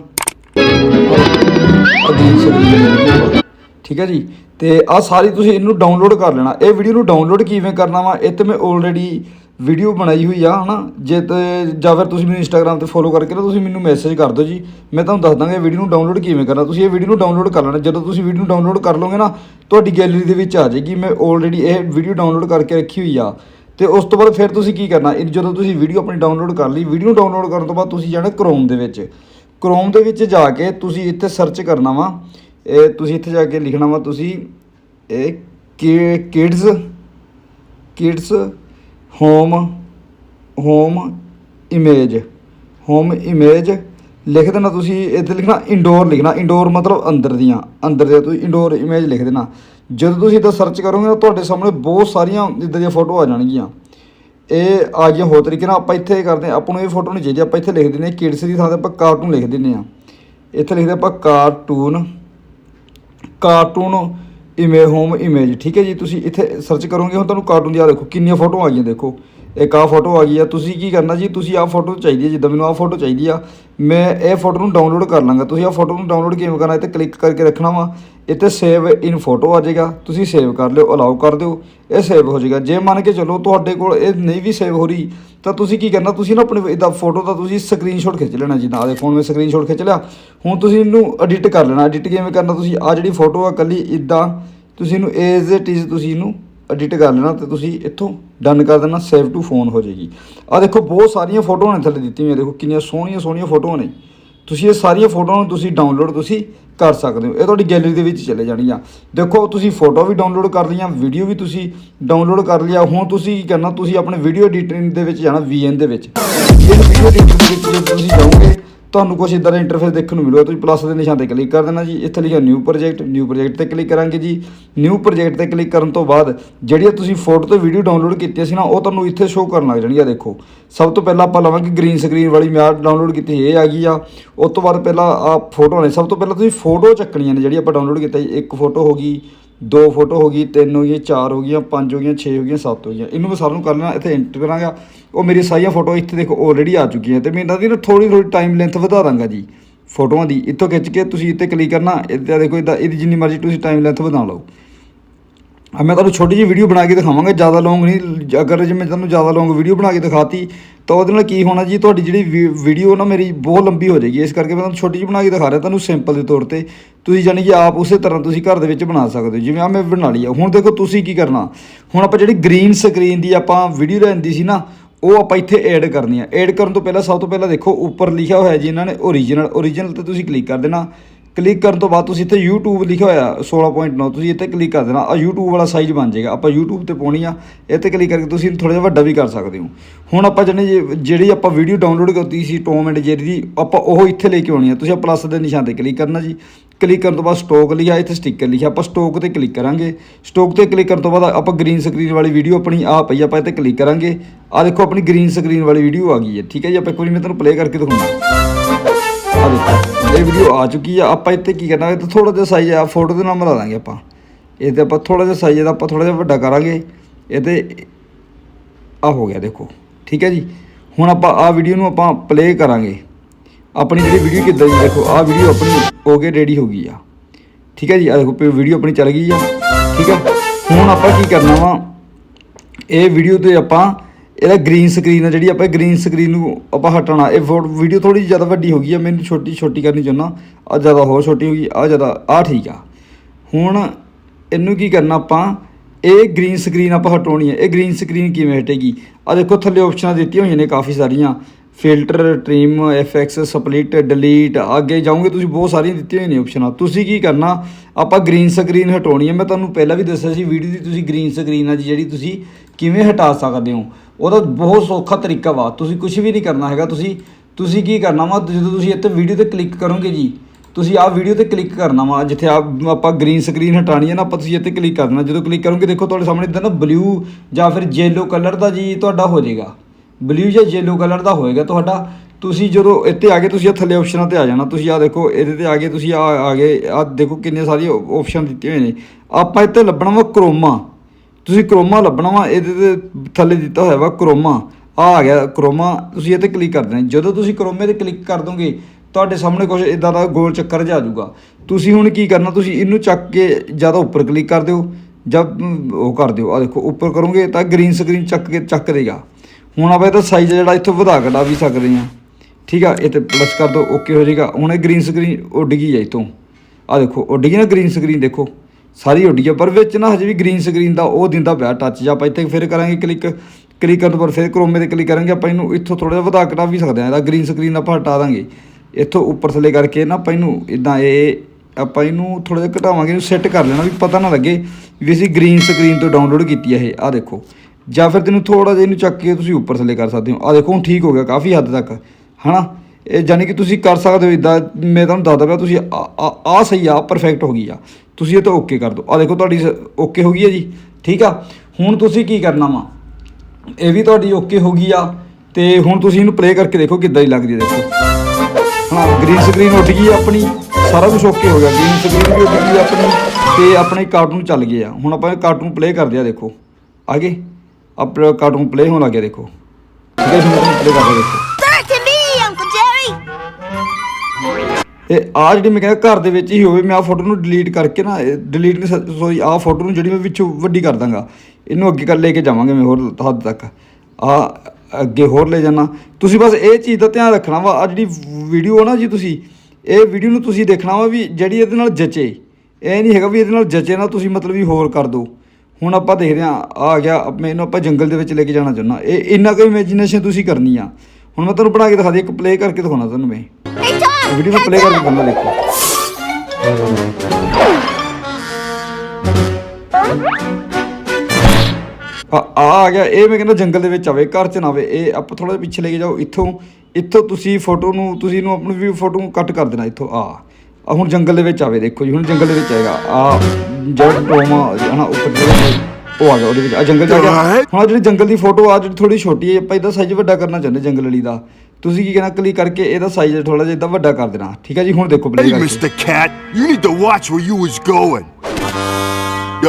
ਆਹ green ਠੀਕ ਹੈ ਜੀ? ਤੇ ਆ ਸਾਰੀ ਤੁਸੀਂ ਇਹਨੂੰ ਡਾਊਨਲੋਡ ਕਰ ਲੈਣਾ। ਇਹ ਵੀਡੀਓ ਨੂੰ ਡਾਊਨਲੋਡ ਕਿਵੇਂ ਕਰਨਾ ਵਾ, ਇਹ ਤੇ ਮੈਂ ਆਲਰੇਡੀ ਵੀਡੀਓ ਬਣਾਈ ਹੋਈ ਆ, ਹਨਾ? ਜੇ ਤੇ ਜਾਂ ਫਿਰ ਤੁਸੀਂ ਮੈਨੂੰ ਇੰਸਟਾਗ੍ਰam ਤੇ ਫੋਲੋ ਕਰਕੇ ਨਾ ਤੁਸੀਂ ਮੈਨੂੰ ਮੈਸੇਜ ਕਰ ਦਿਓ ਜੀ। ਮੈਂ ਤੁਹਾਨੂੰ ਦੱਸ ਦਾਂਗਾ ਵੀਡੀਓ ਨੂੰ ਡਾਊਨਲੋਡ ਕਿਵੇਂ ਕਰਨਾ। ਤੁਸੀਂ ਇਹ ਵੀਡੀਓ ਨੂੰ ਡਾਊਨਲੋਡ ਕਰ ਲੈਣਾ। ਜਦੋਂ ਤੁਸੀਂ ਵੀਡੀਓ ਨੂੰ ਡਾਊਨਲੋਡ ਕਰ ਲਓਗੇ ਨਾ, ਤੁਹਾਡੀ ਗੈਲਰੀ ਦੇ ਵਿੱਚ ਆ ਜਾਏਗੀ। ਮੈਂ ਆਲਰੇਡੀ ਇਹ ਵੀਡੀਓ ਡਾਊਨਲੋਡ ਕਰਕੇ ਰੱਖੀ ਹੋਈ ਆ। ਤੇ ਉਸ ਤੋਂ ਬਾਅਦ ਫਿਰ ਤੁਸੀਂ ਕੀ ਕਰਨਾ? ਇਹ ਜਦੋਂ ਤੁਸੀਂ ਵੀਡੀਓ ਆਪਣੀ ਡਾਊਨਲੋਡ ਕਰ ਲਈ ਵੀਡੀਓ ਡਾਊਨਲੋਡ ਕਰਨ ਤੋਂ ਬਾਅਦ ਤੁਸੀਂ ਜਾਣਾ ਕ੍ਰੋਮ ਦੇ ਵਿੱਚ। ਕ੍ਰੋਮ ਦੇ ਵਿੱਚ ਜਾ ਕੇ ਤੁਸੀਂ ਇੱਥੇ ਸਰਚ ਕਰਨਾ ਵਾ। ਇਹ ਤੁਸੀਂ ਇੱਥੇ ਜਾ ਕੇ ਲਿਖਣਾ ਵਾ ਤੁਸੀਂ, ਇਹ kids kids home home image home image ਲਿਖ ਦੇਣਾ ਤੁਸੀਂ, ਇੱਥੇ ਲਿਖਣਾ ਇਨਡੋਰ ਲਿਖਣਾ ਇਨਡੋਰ ਮਤਲਬ ਅੰਦਰ ਦੀਆਂ, ਅੰਦਰ ਦੇ ਤੁਸੀਂ ਇਨਡੋਰ ਇਮੇਜ ਲਿਖ ਦੇਣਾ। ਜਦੋਂ ਤੁਸੀਂ ਇਹਦਾ ਸਰਚ ਕਰੋਗੇ ਤਾਂ ਤੁਹਾਡੇ ਸਾਹਮਣੇ ਬਹੁਤ ਸਾਰੀਆਂ ਇਦਾਂ ਦੀਆਂ ਫੋਟੋ ਆ ਜਾਣਗੀਆਂ। ਇਹ ਆ ਗਈਆਂ ਹੋਰ ਤਰੀਕੇ ਨਾਲ ਆਪਾਂ ਇੱਥੇ ਕਰਦੇ ਹਾਂ, ਆਪਾਂ ਨੂੰ ਇਹ ਫੋਟੋ ਨਹੀਂ ਚਾਹੀਦੀ, ਆਪਾਂ ਇੱਥੇ ਲਿਖ ਦਿੰਦੇ ਹਾਂ ਕਿਡਸ ਦੀ ਥਾਂ ਤੇ ਆਪਾਂ ਕਾਰਟੂਨ ਲਿਖ ਦਿੰਦੇ ਆ ਇੱਥੇ ਲਿਖਦੇ ਆਪਾਂ cartoon cartoon image home image ਠੀਕ ਹੈ ਜੀ, ਤੁਸੀਂ ਇੱਥੇ ਸਰਚ ਕਰੋਗੇ, ਹੁਣ ਤੁਹਾਨੂੰ ਕਾਰਟੂਨ ਦੀ ਆ ਦੇਖੋ, ਕਿੰਨੀਆਂ ਫੋਟੋਆਂ ਆ ਗਈਆਂ, ਦੇਖੋ। ਇੱਕ ਆਹ ਫੋਟੋ ਆ ਗਈ ਆ, ਤੁਸੀਂ ਕੀ ਕਰਨਾ ਜੀ, ਤੁਸੀਂ ਆਹ ਫੋਟੋ ਚਾਹੀਦੀ ਹੈ, ਜਿੱਦਾਂ ਮੈਨੂੰ ਆਹ ਫੋਟੋ ਚਾਹੀਦੀ ਆ। ਮੈਂ ਇਹ ਫੋਟੋ ਨੂੰ ਡਾਊਨਲੋਡ ਕਰ ਲਾਂਗਾ। ਤੁਸੀਂ ਆਹ ਫੋਟੋ ਨੂੰ ਡਾਊਨਲੋਡ ਕਿਵੇਂ ਕਰਨਾ, ਇੱਥੇ ਕਲਿੱਕ ਕਰਕੇ ਰੱਖਣਾ ਵਾ। ਇੱਥੇ ਸੇਵ ਇਨ ਫੋਟੋ ਆ ਜਾਏਗਾ। ਤੁਸੀਂ ਸੇਵ ਕਰ ਲਿਓ ਅਲਾਉ ਕਰ ਦਿਓ, ਇਹ ਸੇਵ ਹੋ ਜਾਏਗਾ। ਜੇ ਮੰਨ ਕੇ ਚੱਲੋ ਤੁਹਾਡੇ ਕੋਲ ਇਹ ਨਹੀਂ ਵੀ ਸੇਵ ਹੋ ਰਹੀ, ਤਾਂ ਤੁਸੀਂ ਕੀ ਕਰਨਾ, ਤੁਸੀਂ ਨਾ ਆਪਣੇ ਇਹਦਾ ਫੋਟੋ ਦਾ ਤੁਸੀਂ ਸਕਰੀਨਸ਼ਾਟ ਖਿੱਚ ਲੈਣਾ ਜਿੱਦਾਂ ਆਦੇ ਫੋਨ ਵਿੱਚ ਸਕਰੀਨਸ਼ਾਟ ਖਿੱਚ ਲਿਆ। ਹੁਣ ਤੁਸੀਂ ਇਹਨੂੰ ਐਡਿਟ ਕਰ ਲੈਣਾ। ਐਡਿਟ ਕਿਵੇਂ ਕਰਨਾ, ਤੁਸੀਂ ਆ ਜਿਹੜੀ ਫੋਟੋ ਆ ਕੱਲੀ ਇਦਾਂ ਤੁਸੀਂ ਇਹਨੂੰ ਐਜ਼ ਇਟ ਇਜ਼ ਤੁਸੀਂ ਇਹਨੂੰ ਐਡਿਟ ਕਰ ਲੈਣਾ ਤੇ ਤੁਸੀਂ ਇੱਥੋਂ ਡਨ ਕਰ ਦੇਣਾ ਸੇਵ ਟੂ ਫੋਨ ਹੋ ਜਾਏਗੀ। ਆ ਦੇਖੋ, ਬਹੁਤ ਸਾਰੀਆਂ ਫੋਟੋਆਂ ਨੇ ਥੱਲੇ ਦਿੱਤੀਆਂ ਹੋਈਆਂ। ਦੇਖੋ, ਕਿੰਨੀਆਂ ਸੋਹਣੀਆਂ ਸੋਹਣੀਆਂ ਫੋਟੋਆਂ ਨੇ। ਤੁਸੀਂ ਇਹ ਸਾਰੀਆਂ ਫੋਟੋਆਂ ਨੂੰ ਤੁਸੀਂ ਡਾਊਨਲੋਡ ਤੁਸੀਂ ਕਰ ਸਕਦੇ ਹੋ। ਇਹ ਤੁਹਾਡੀ ਗੈਲਰੀ ਦੇ ਵਿੱਚ ਚਲੇ ਜਾਣਗੀਆਂ ਦੇਖੋ, ਤੁਸੀਂ ਫੋਟੋ ਵੀ ਡਾਊਨਲੋਡ ਕਰ ਲਈਆਂ ਵੀਡੀਓ ਵੀ ਤੁਸੀਂ ਡਾਊਨਲੋਡ ਕਰ ਲਿਆ। ਹੁਣ ਤੁਸੀਂ ਕੀ ਕਰਨਾ, ਤੁਸੀਂ ਆਪਣੇ ਵੀਡੀਓ ਐਡੀਟਿੰਗ ਦੇ ਵਿੱਚ ਜਾਣਾ VN ਦੇ ਵਿੱਚ। VN ਵੀਡੀਓ ਐਡੀਟਿੰਗ ਦੇ ਵਿੱਚ ਜਦੋਂ ਤੁਸੀਂ ਜਾਓਗੇ ਤੁਹਾਨੂੰ ਕੁਝ ਇਦਾਂ ਦਾ ਇੰਟਰਫੇਸ ਦੇਖਣ ਨੂੰ ਮਿਲੂਗਾ, ਤੁਸੀਂ ਪਲੱਸ ਦੇ ਨਿਸ਼ਾਨ ਤੇ ਕਲਿੱਕ ਕਰ ਦੇਣਾ ਜੀ। ਇੱਥੇ ਲਿਖਿਆ ਨਿਊ ਪ੍ਰੋਜੈਕਟ ਨਿਊ ਪ੍ਰੋਜੈਕਟ ਤੇ ਕਲਿੱਕ ਕਰਾਂਗੇ ਜੀ। ਨਿਊ ਪ੍ਰੋਜੈਕਟ ਤੇ ਕਲਿੱਕ ਕਰਨ ਤੋਂ ਬਾਅਦ ਜਿਹੜੀਆਂ ਤੁਸੀਂ ਫੋਟੋ ਤੇ ਵੀਡੀਓ ਡਾਊਨਲੋਡ ਕੀਤੀਆਂ ਸੀ ਨਾ, ਉਹ ਤੁਹਾਨੂੰ ਇੱਥੇ ਸ਼ੋਅ ਕਰਨ ਲੱਗ ਜਾਣਗੀਆਂ, ਦੇਖੋ। ਸਭ ਤੋਂ ਪਹਿਲਾਂ ਆਪਾਂ ਲਵਾਂਗੇ ਗ੍ਰੀਨ ਸਕਰੀਨ ਵਾਲੀ, ਮੈਂ ਡਾਊਨਲੋਡ ਕੀਤੀ, ਇਹ ਆ ਗਈ ਆ। ਉਸ ਤੋਂ ਬਾਅਦ ਪਹਿਲਾਂ ਆ ਫੋਟੋ ਨੇ ਸਭ ਤੋਂ ਪਹਿਲਾਂ ਤੁਸੀਂ ਫੋਟੋ ਚੱਕਣੀਆਂ ਨੇ ਜਿਹੜੀ ਆਪਾਂ ਡਾਊਨਲੋਡ ਕੀਤੀ ਜੀ। ਇੱਕ ਫੋਟੋ ਹੋ ਗਈ ਦੋ ਫੋਟੋ ਹੋ ਗਈ, ਤਿੰਨ ਹੋ ਗਈ ਚਾਰ ਹੋ ਗਈਆਂ, ਪੰਜ ਹੋ ਗਈਆਂ, ਛੇ ਹੋ ਗਈਆਂ, ਸੱਤ ਹੋ ਗਈਆਂ। ਇਹਨੂੰ ਮੈਂ ਸਾਰਿਆਂ ਨੂੰ ਕਰ ਲੈਣਾ, ਇੱਥੇ ਐਂਟਰ ਕਰਾਂਗਾ। ਉਹ ਮੇਰੀ ਸਾਰੀਆਂ ਫੋਟੋ ਇੱਥੇ ਦੇਖੋ ਆਲਰੇਡੀ ਆ ਚੁੱਕੀਆਂ। ਤੇ ਮੈਂ ਇਹਨਾਂ ਦੀ ਨਾ ਥੋੜੀ ਥੋੜੀ ਟਾਈਮ ਲੈਂਥ ਵਧਾ ਦਾਂਗਾ ਜੀ, ਫੋਟੋਆਂ ਦੀ। ਇੱਥੋਂ ਖਿੱਚ ਕੇ ਤੁਸੀਂ ਇੱਥੇ ਕਲਿੱਕ ਕਰਨਾ, ਇੱਥੇ ਦੇਖੋ ਇਦਾਂ ਇਹਦੀ ਜਿੰਨੀ ਮਰਜ਼ੀ ਤੁਸੀਂ ਟਾਈਮ ਲੈਂਥ ਵਧਾ ਲਓ। ਆ ਮੈਂ ਤੁਹਾਨੂੰ ਛੋਟੀ ਜਿਹੀ ਵੀਡੀਓ ਬਣਾ ਕੇ ਦਿਖਾਵਾਂਗਾ, ਜ਼ਿਆਦਾ ਲੌਂਗ ਨਹੀਂ। ਅਗਰ ਜੇ ਮੈਂ ਤੁਹਾਨੂੰ ਜ਼ਿਆਦਾ ਲੌਂਗ ਵੀਡੀਓ ਬਣਾ ਕੇ ਦਿਖਾਤੀ ਤਾਂ ਉਹਦੇ ਨਾਲ ਕੀ ਹੋਣਾ ਜੀ, ਤੁਹਾਡੀ ਜਿਹੜੀ ਵੀਡੀਓ ਨਾ ਮੇਰੀ ਬਹੁਤ ਲੰਬੀ ਹੋ ਜਾਏਗੀ, ਇਸ ਕਰਕੇ ਮੈਂ ਤੁਹਾਨੂੰ ਛੋਟੀ ਜਿਹੀ ਬਣਾ ਕੇ ਦਿਖਾ ਰਿਹਾ, ਤੁਹਾਨੂੰ ਸਿੰਪਲ ਦੇ ਤੌਰ ਤੇ। ਤੁਸੀਂ ਜਾਣੀ ਕਿ ਆਪ ਉਸੇ ਤਰ੍ਹਾਂ ਤੁਸੀਂ ਘਰ ਦੇ ਵਿੱਚ ਬਣਾ ਸਕਦੇ ਹੋ, ਜਿਵੇਂ ਆ ਮੈਂ ਬਣਾ ਲਈ ਆ। ਹੁਣ ਦੇਖੋ ਤੁਸੀਂ ਕੀ ਕਰਨਾ, ਹੁਣ ਆਪਾਂ ਜਿਹੜੀ ਗ੍ਰੀਨ ਸਕਰੀਨ ਦੀ ਆਪਾਂ ਵੀਡੀਓ ਲੈਂਦੀ ਸੀ ਨਾ, ਉਹ ਆਪਾਂ ਇੱਥੇ ਐਡ ਕਰਨੀ ਆ। ਐਡ ਕਰਨ ਤੋਂ ਪਹਿਲਾਂ ਸਭ ਤੋਂ ਪਹਿਲਾਂ ਦੇਖੋ, ਉੱਪਰ ਲਿਖਿਆ ਹੋਇਆ ਜੀ ਇਹਨਾਂ ਨੇ ਓਰੀਜਨਲ ਓਰੀਜਨਲ ਤੇ ਤੁਸੀਂ ਕਲਿੱਕ ਕਰ ਦੇਣਾ। ਕਲਿੱਕ ਕਰਨ ਤੋਂ ਬਾਅਦ ਤੁਸੀਂ ਇੱਥੇ YouTube ਲਿਖਿਆ ਹੋਇਆ 16.9 ਤੁਸੀਂ ਇੱਥੇ ਕਲਿੱਕ ਕਰ ਦੇਣਾ। ਆ YouTube ਵਾਲਾ ਸਾਈਜ਼ ਬਣ ਜਾਏਗਾ। ਆਪਾਂ YouTube ਤੇ ਪਾਉਣੀ ਆ, ਇੱਥੇ ਕਲਿੱਕ ਕਰਕੇ ਤੁਸੀਂ ਥੋੜਾ ਜਿਹਾ ਵੱਡਾ ਵੀ ਕਰ ਸਕਦੇ ਹੋ। ਹੁਣ ਆਪਾਂ ਜਣੇ ਜਿਹੜੀ ਆਪਾਂ ਵੀਡੀਓ ਡਾਊਨਲੋਡ ਕੀਤੀ ਸੀ ਟੋਮ ਐਂਡ ਜੇਰੀ ਦੀ, ਆਪਾਂ ਉਹ ਇੱਥੇ ਲੈ ਕੇ ਆਉਣੀ ਆ। ਤੁਸੀਂ ਪਲੱਸ ਦੇ ਨਿਸ਼ਾਨ ਤੇ ਕਲਿੱਕ ਕਰਨਾ ਜੀ। ਕਲਿੱਕ ਕਰਨ ਤੋਂ ਬਾਅਦ ਸਟੋਕ ਲਿਖਿਆ, ਇੱਥੇ ਸਟicker ਲਿਖਿਆ। ਆਪਾਂ ਸਟੋਕ ਤੇ ਕਲਿੱਕ ਕਰਾਂਗੇ। ਸਟੋਕ ਤੇ ਕਲਿੱਕ ਕਰਨ ਤੋਂ ਬਾਅਦ ਆਪਾਂ ਗ੍ਰੀਨ ਸਕਰੀਨ ਵਾਲੀ ਵੀਡੀਓ ਆਪਣੀ ਆ ਪਈ ਆਪਾਂ ਇੱਥੇ ਕਲਿੱਕ ਕਰਾਂਗੇ। ਆ ਦੇਖੋ ਆਪਣੀ ਗ੍ਰੀਨ ਸਕਰੀਨ ਵਾਲੀ ਵੀਡੀਓ ਆ ਗਈ ਹੈ। ਠੀਕ ਹੈ ਜੀ, ਆਪਾਂ ਇੱਕ ਵਾਰੀ ਮੈਂ ਤੁਹਾਨੂੰ ਪਲੇ ਕਰਕੇ ਦਿਖਾਉਂਦਾ। ਆ ਦੇਖੋ ਇਹ ਵੀਡੀਓ ਆ ਚੁੱਕੀ ਆ। ਆਪਾਂ ਇੱਥੇ ਕੀ ਕਰਨਾ, ਇਹ ਥੋੜਾ ਜਿਹਾ ਸਾਈਜ਼ ਆ ਫੋਟੋ ਦੇ ਨਾਲ ਮਿਲਾ ਦਾਂਗੇ ਆਪਾਂ। ਇਹ ਤੇ ਆਪਾਂ ਥੋੜਾ ਜਿਹਾ ਸਾਈਜ਼ ਦਾ ਆਪਾਂ ਥੋੜਾ ਜਿਹਾ ਵੱਡਾ ਕਰਾਂਗੇ। ਇਹ ਤੇ ਆ ਹੋ ਗਿਆ ਦੇਖੋ। ਠੀਕ ਹੈ ਜੀ? ਹੁਣ ਆਪਾਂ ਆ ਵੀਡੀਓ ਨੂੰ ਆਪਾਂ ਪਲੇ ਕਰਾਂਗੇ। ਆਪਣੀ ਜਿਹੜੀ ਵੀਡੀਓ ਕਿੱਦਾਂ ਦੀ ਦੇਖੋ ਆ ਵੀਡੀਓ ਆਪਣੀ ਹੋ ਕੇ ਰੈਡੀ ਹੋ ਗਈ ਆ। ਠੀਕ ਹੈ ਜੀ? ਆ ਦੇਖੋ ਵੀਡੀਓ ਆਪਣੀ ਚੱਲ ਗਈ ਆ। ਠੀਕ ਹੈ? ਹੁਣ ਆਪਾਂ ਕੀ ਕਰਨਾ ਵਾ, ਇਹ ਵੀਡੀਓ ਤੇ ਆਪਾਂ ਇਹਦਾ ਗ੍ਰੀਨ ਸਕਰੀਨ ਆ ਜਿਹੜੀ ਆਪਾਂ ਗ੍ਰੀਨ ਸਕਰੀਨ ਨੂੰ ਆਪਾਂ ਹਟਾਉਣਾ। ਇਹ ਵੀਡੀਓ ਥੋੜੀ ਜ਼ਿਆਦਾ ਵੱਡੀ ਹੋ ਗਈ ਆ, ਮੈਨੂੰ ਛੋਟੀ ਛੋਟੀ ਕਰਨੀ ਚਾਹੁੰਦਾ। ਆ ਜ਼ਿਆਦਾ ਹੋਰ ਛੋਟੀ ਹੋ ਗਈ, ਆ ਜ਼ਿਆਦਾ, ਆ ਠੀਕ ਆ। ਹੁਣ ਇਹਨੂੰ ਕੀ ਕਰਨਾ ਆਪਾਂ? ਇਹ ਗ੍ਰੀਨ ਸਕਰੀਨ ਆਪਾਂ ਹਟਾਉਣੀ ਹੈ ਇਹ ਗ੍ਰੀਨ ਸਕਰੀਨ ਕਿਵੇਂ ਹਟੇਗੀ? ਆ ਦੇਖੋ, ਥੱਲੇ ਆਪਸ਼ਨਾਂ ਦਿੱਤੀਆਂ ਹੋਈਆਂ ਨੇ ਕਾਫੀ ਸਾਰੀਆਂ। Filter trim FX split delete ਅੱਗੇ ਜਾਓਗੇ ਤੁਸੀਂ ਬਹੁਤ ਸਾਰੀਆਂ ਦਿੱਤੀਆਂ ਹੋਈਆਂ ਨੇ ਆਪਸ਼ਨਾਂ ਤੁਸੀਂ ਕੀ ਕਰਨਾ? ਆਪਾਂ ਗ੍ਰੀਨ ਸਕਰੀਨ ਹਟਾਉਣੀ ਹੈ ਮੈਂ ਤੁਹਾਨੂੰ ਪਹਿਲਾਂ ਵੀ ਦੱਸਿਆ ਸੀ, ਵੀਡੀਓ ਦੀ ਤੁਸੀਂ ਗ੍ਰੀਨ ਸਕਰੀਨ ਆ ਜੀ, ਜਿਹੜੀ ਤੁਸੀਂ ਕਿਵੇਂ ਹਟਾ ਸਕਦੇ ਹੋ। ਉਹਦਾ ਬਹੁਤ ਸੌਖਾ ਤਰੀਕਾ ਵਾ। ਤੁਸੀਂ ਕੁਝ ਵੀ ਨਹੀਂ ਕਰਨਾ ਹੈਗਾ। ਤੁਸੀਂ ਤੁਸੀਂ ਕੀ ਕਰਨਾ ਵਾ? ਜਦੋਂ ਤੁਸੀਂ ਇੱਥੇ ਵੀਡੀਓ ਤੇ ਕਲਿੱਕ ਕਰੋਗੇ ਜੀ, ਤੁਸੀਂ ਆਹ ਵੀਡੀਓ ਤੇ ਕਲਿੱਕ ਕਰਨਾ ਵਾ। ਜਿੱਥੇ ਆ ਆਪਾਂ ਗ੍ਰੀਨ ਸਕਰੀਨ ਹਟਾਣੀ ਹੈ ਨਾ, ਆਪਾਂ ਤੁਸੀਂ ਇੱਥੇ ਕਲਿੱਕ ਕਰ ਦੇਣਾ। ਜਦੋਂ ਕਲਿੱਕ ਕਰੋਗੇ, ਦੇਖੋ ਤੁਹਾਡੇ ਸਾਹਮਣੇ ਇਦਾਂ ਨਾ ਬਲੂ ਜਾਂ ਫਿਰ ਯੈਲੋ ਕਲਰ ਦਾ ਜੀ ਤੁਹਾਡਾ ਹੋ ਜਾਏਗਾ। ਬਲੂ ਜਾਂ ਯੈਲੋ ਕਲਰ ਦਾ ਹੋਏਗਾ ਤੁਹਾਡਾ। ਤੁਸੀਂ ਜਦੋਂ ਇੱਥੇ ਆ ਗਏ, ਤੁਸੀਂ ਆ ਥੱਲੇ ਆਪਸ਼ਨਾਂ ਤੇ ਆ ਜਾਣਾ। ਤੁਸੀਂ ਆ ਦੇਖੋ, ਇਹਦੇ ਤੇ ਆ ਗਏ, ਤੁਸੀਂ ਆ ਆ ਗਏ ਆ ਦੇਖੋ ਕਿੰਨੇ ਸਾਰੀਆਂ ਆਪਸ਼ਨ ਦਿੱਤੀਆਂ ਹੋਏ ਨੇ। ਆਪਾਂ ਇੱਥੇ ਲੱਭਣਾ ਵਾ ਕਰੋਮਾ ਤੁਸੀਂ ਕਰੋਮਾ ਲੱਭਣਾ ਵਾ, ਇਹਦੇ ਤੇ ਥੱਲੇ ਦਿੱਤਾ ਹੋਇਆ ਵਾ ਕਰੋਮਾ। ਆ ਆ ਗਿਆ ਕਰੋਮਾ, ਤੁਸੀਂ ਇਹ ਤੇ ਕਲਿੱਕ ਕਰ ਦੇਣਾ ਜਦੋਂ ਤੁਸੀਂ ਕਰੋਮੇ ਤੇ ਕਲਿੱਕ ਕਰ ਦੋਗੇ, ਤੁਹਾਡੇ ਸਾਹਮਣੇ ਕੁਝ ਇਦਾਂ ਦਾ ਗੋਲ ਚੱਕਰ ਜਾ ਆ ਜਾਊਗਾ। ਤੁਸੀਂ ਹੁਣ ਕੀ ਕਰਨਾ, ਤੁਸੀਂ ਇਹਨੂੰ ਚੱਕ ਕੇ ਜ਼ਿਆਦਾ ਉੱਪਰ ਕਲਿੱਕ ਕਰ ਦਿਓ ਜਦ ਉਹ ਕਰ ਦਿਓ। ਆ ਦੇਖੋ, ਉੱਪਰ ਕਰੋਗੇ ਤਾਂ ਗ੍ਰੀਨ ਸਕਰੀਨ ਚੱਕ ਕੇ, ਚੱਕ ਦੇਗਾ ਹੁਣ ਆਪਾਂ ਇਹਦਾ ਸਾਈਜ਼ ਜਿਹੜਾ ਇੱਥੋਂ ਵਧਾ ਘਟਾ ਵੀ ਸਕਦੇ ਹਾਂ। ਠੀਕ ਆ, ਇਹ ਤੇ ਪਲੱਸ ਕਰ ਦਿਓ ਓਕੇ ਹੋ ਜਾਏਗਾ। ਹੁਣ ਇਹ ਗ੍ਰੀਨ ਸਕਰੀਨ ਉੱਡ ਗਈ ਹੈ ਇਤੋਂ ਆ ਦੇਖੋ, ਉੱਡ ਗਈ ਨਾ ਗ੍ਰੀਨ ਸਕਰੀਨ ਦੇਖੋ। ਸਾਰੀ ਉੱਡ ਗਈ ਪਰ ਵਿੱਚ ਨਾ ਹਜੇ ਵੀ ਗ੍ਰੀਨ ਸਕਰੀਨ ਦਾ ਉਹ ਦਿੰਦਾ ਪਿਆ ਟੱਚ ਜਾਂ ਆਪਾਂ ਇੱਥੇ ਫਿਰ ਕਰਾਂਗੇ ਕਲਿੱਕ ਕਲਿੱਕ ਕਰਨ ਤੋਂ ਬਾਅਦ ਫਿਰ ਕਰੋਮੇ ਤੇ ਕਲਿੱਕ ਕਰਾਂਗੇ, ਆਪਾਂ ਇਹਨੂੰ ਇੱਥੋਂ ਥੋੜਾ ਜਿਹਾ ਵਧਾ ਘਟਾ ਵੀ ਸਕਦੇ ਹਾਂ, ਇਹਦਾ ਗ੍ਰੀਨ ਸਕਰੀਨ ਆਪਾਂ ਹਟਾ ਦਾਂਗੇ। ਇੱਥੋਂ ਉੱਪਰ ਥੱਲੇ ਕਰਕੇ ਨਾ ਆਪਾਂ ਇਹਨੂੰ ਇਦਾਂ ਇਹ, ਆਪਾਂ ਇਹਨੂੰ ਥੋੜਾ ਜਿਹਾ ਘਟਾਵਾਂਗੇ, ਇਹਨੂੰ ਸੈੱਟ ਕਰ ਲੈਣਾ ਵੀ ਪਤਾ ਨਾ ਲੱਗੇ ਵੀ ਅਸੀਂ ਗ੍ਰੀਨ ਸਕਰੀਨ ਤੋਂ ਡਾਊਨਲੋਡ ਕੀਤੀ ਹੈ ਇਹ ਆ ਦੇਖੋ। ਜਾਂ ਫਿਰ ਤੈਨੂੰ ਥੋੜਾ ਜਿਹਾ ਇਹਨੂੰ ਚੱਕ ਕੇ ਤੁਸੀਂ ਉੱਪਰ ਥੱਲੇ ਕਰ ਸਕਦੇ ਹੋ। ਆ ਦੇਖੋ, ਹੁਣ ਠੀਕ ਹੋ ਗਿਆ ਕਾਫੀ ਹੱਦ ਤੱਕ, ਹਨਾ? ਇਹ ਜਾਨੀ ਕਿ ਤੁਸੀਂ ਕਰ ਸਕਦੇ ਹੋ ਇਦਾਂ ਮੈਂ ਤੁਹਾਨੂੰ ਦੱਸਦਾ ਪਿਆ, ਤੁਸੀਂ ਆ ਸਹੀ ਆ ਪਰਫੈਕਟ ਹੋ ਗਈ ਆ। ਤੁਸੀਂ ਇਹ ਤਾਂ ਓਕੇ ਕਰ ਦਿਓ। ਆ ਦੇਖੋ ਤੁਹਾਡੀ ਓਕੇ ਹੋ ਗਈ ਹੈ ਜੀ, ਠੀਕ ਆ? ਹੁਣ ਤੁਸੀਂ ਕੀ ਕਰਨਾ ਵਾ? ਇਹ ਵੀ ਤੁਹਾਡੀ ਓਕੇ ਹੋ ਗਈ ਆ, ਤੇ ਹੁਣ ਤੁਸੀਂ ਇਹਨੂੰ ਪਲੇ ਕਰਕੇ ਦੇਖੋ ਕਿੱਦਾਂ ਦੀ ਲੱਗਦੀ ਹੈ ਦੇਖੋ। ਹਾਂ ਗ੍ਰੀਨ ਸਕਰੀਨ ਉੱਡ ਗਈ ਆਪਣੀ, ਸਾਰਾ ਕੁਝ ਓਕੇ ਹੋ ਗਿਆ। ਗ੍ਰੀਨ ਸਕਰੀਨ ਵੀ ਉੱਡ ਗਈ ਆਪਣੀ, ਤੇ ਆਪਣੇ ਕਾਰਟੂਨ ਚੱਲ ਗਏ ਆ। ਹੁਣ ਆਪਾਂ ਕਾਰਟੂਨ ਪਲੇ ਕਰਦੇ ਆ, ਦੇਖੋ। ਆਗੇ ਆਪਣਾ ਕਾਰਟੂਨ ਪਲੇ ਹੋਣ ਲੱਗਿਆ ਦੇਖੋ। ਠੀਕ ਹੈ ਜੀ ਮੈਂ ਪਲੇ ਕਰਦਾ ਦੇਖੋ। ਇਹ ਆ ਜਿਹੜੀ ਮੈਂ ਕਹਿੰਦਾ ਘਰ ਦੇ ਵਿੱਚ ਹੀ ਹੋਵੇ, ਮੈਂ ਆ ਫੋਟੋ ਨੂੰ ਡਿਲੀਟ ਕਰਕੇ ਨਾ ਡਿਲੀਟ ਨਹੀਂ ਸੋਰੀ ਆ ਫੋਟੋ ਨੂੰ ਜਿਹੜੀ ਮੈਂ ਵਿੱਚੋਂ ਵੱਡੀ ਕਰ ਦਾਂਗਾ, ਇਹਨੂੰ ਅੱਗੇ ਕਰ ਲੈ ਕੇ ਜਾਵਾਂਗੇ ਮੈਂ ਹੋਰ ਹੱਦ ਤੱਕ। ਆ ਅੱਗੇ ਹੋਰ ਲੈ ਜਾਣਾ ਤੁਸੀਂ ਬਸ ਇਹ ਚੀਜ਼ ਦਾ ਧਿਆਨ ਰੱਖਣਾ ਵਾ ਆ ਜਿਹੜੀ ਵੀਡੀਓ ਨਾ ਜੀ ਤੁਸੀਂ, ਇਹ ਵੀਡੀਓ ਨੂੰ ਤੁਸੀਂ ਦੇਖਣਾ ਵਾ ਵੀ ਜਿਹੜੀ ਇਹਦੇ ਨਾਲ ਜਚੇ। ਇਹ ਨਹੀਂ ਹੈਗਾ ਵੀ ਇਹਦੇ ਨਾਲ ਜਚੇ ਨਾ, ਤੁਸੀਂ ਮਤਲਬ ਵੀ ਹੋਰ ਕਰ ਦਿਓ ਹੁਣ ਆਪਾਂ ਦੇਖਦੇ ਹਾਂ ਆ ਆ ਗਿਆ ਮੈਂ ਇਹਨੂੰ ਆਪਾਂ ਜੰਗਲ ਦੇ ਵਿੱਚ ਲੈ ਕੇ ਜਾਣਾ ਚਾਹੁੰਦਾ। ਇਹ ਇੰਨਾ ਕੁ ਇਮੇਜਿਨੇਸ਼ਨ ਤੁਸੀਂ ਕਰਨੀ ਆ। ਹੁਣ ਮੈਂ ਤੁਹਾਨੂੰ ਬਣਾ ਕੇ ਦਿਖਾ ਦੇ ਇੱਕ ਪਲੇ ਕਰਕੇ ਦਿਖਾਉਣਾ ਤੁਹਾਨੂੰ ਮੈਂ। Heads ਪਲੇ ਕਰਕੇ up! ਬੰਦਾ ਦੇਖੋ। ਆ ਆ ਗਿਆ। ਇਹ ਮੈਂ ਕਹਿੰਦਾ ਜੰਗਲ ਦੇ ਵਿੱਚ ਆਵੇ ਘਰ ਚ ਨਾ ਆਵੇ। ਇਹ ਆਪਾਂ ਥੋੜਾ ਜਿਹਾ ਪਿੱਛੇ ਲੈ ਕੇ ਜਾਓ। ਇੱਥੋਂ ਇੱਥੋਂ ਤੁਸੀਂ ਫੋਟੋ ਨੂੰ ਤੁਸੀਂ ਇਹਨੂੰ ਆਪਣੀ ਵੀ ਫੋਟੋ ਨੂੰ ਕੱਟ ਕਰ ਦੇਣਾ ਇੱਥੋਂ। ਆ ਆ ਹੁਣ ਜੰਗਲ ਦੇ ਵਿੱਚ ਆਵੇ ਦੇਖੋ ਜੀ ਹੁਣ ਜੰਗਲ ਦੇ ਵਿੱਚ ਆਏਗਾ। ਆ ਜਿਹੜਾ ਟੋਮਾ ਹਨਾ ਉੱਪਰ ਜਿਹੜਾ ਉਹ ਆ ਗਿਆ ਉਹਦੇ ਵਿੱਚ। ਆ ਜੰਗਲ ਆ ਗਿਆ। ਜਿਹੜੀ ਜੰਗਲ ਦੀ ਫੋਟੋ ਆ ਜਿਹੜੀ ਥੋੜੀ ਛੋਟੀ ਹੈ ਆਪਾਂ ਇਹਦਾ ਸਾਈਜ਼ ਵੱਡਾ ਕਰਨਾ ਚਾਹੁੰਦੇ ਜੰਗਲ ਵਾਲੀ ਦਾ। ਤੁਸੀਂ ਕੀ ਕਹਿਣਾ ਕਲਿੱਕ ਕਰਕੇ ਇਹਦਾ ਸਾਈਜ਼ ਥੋੜਾ ਜਿਹਾ ਇਦਾਂ ਵੱਡਾ ਕਰ ਦੇਣਾ। ਠੀਕ ਹੈ ਜੀ ਹੁਣ ਦੇਖੋ play Hey, ਕਰਕੇ Mr. Cat, you need to watch where you was going.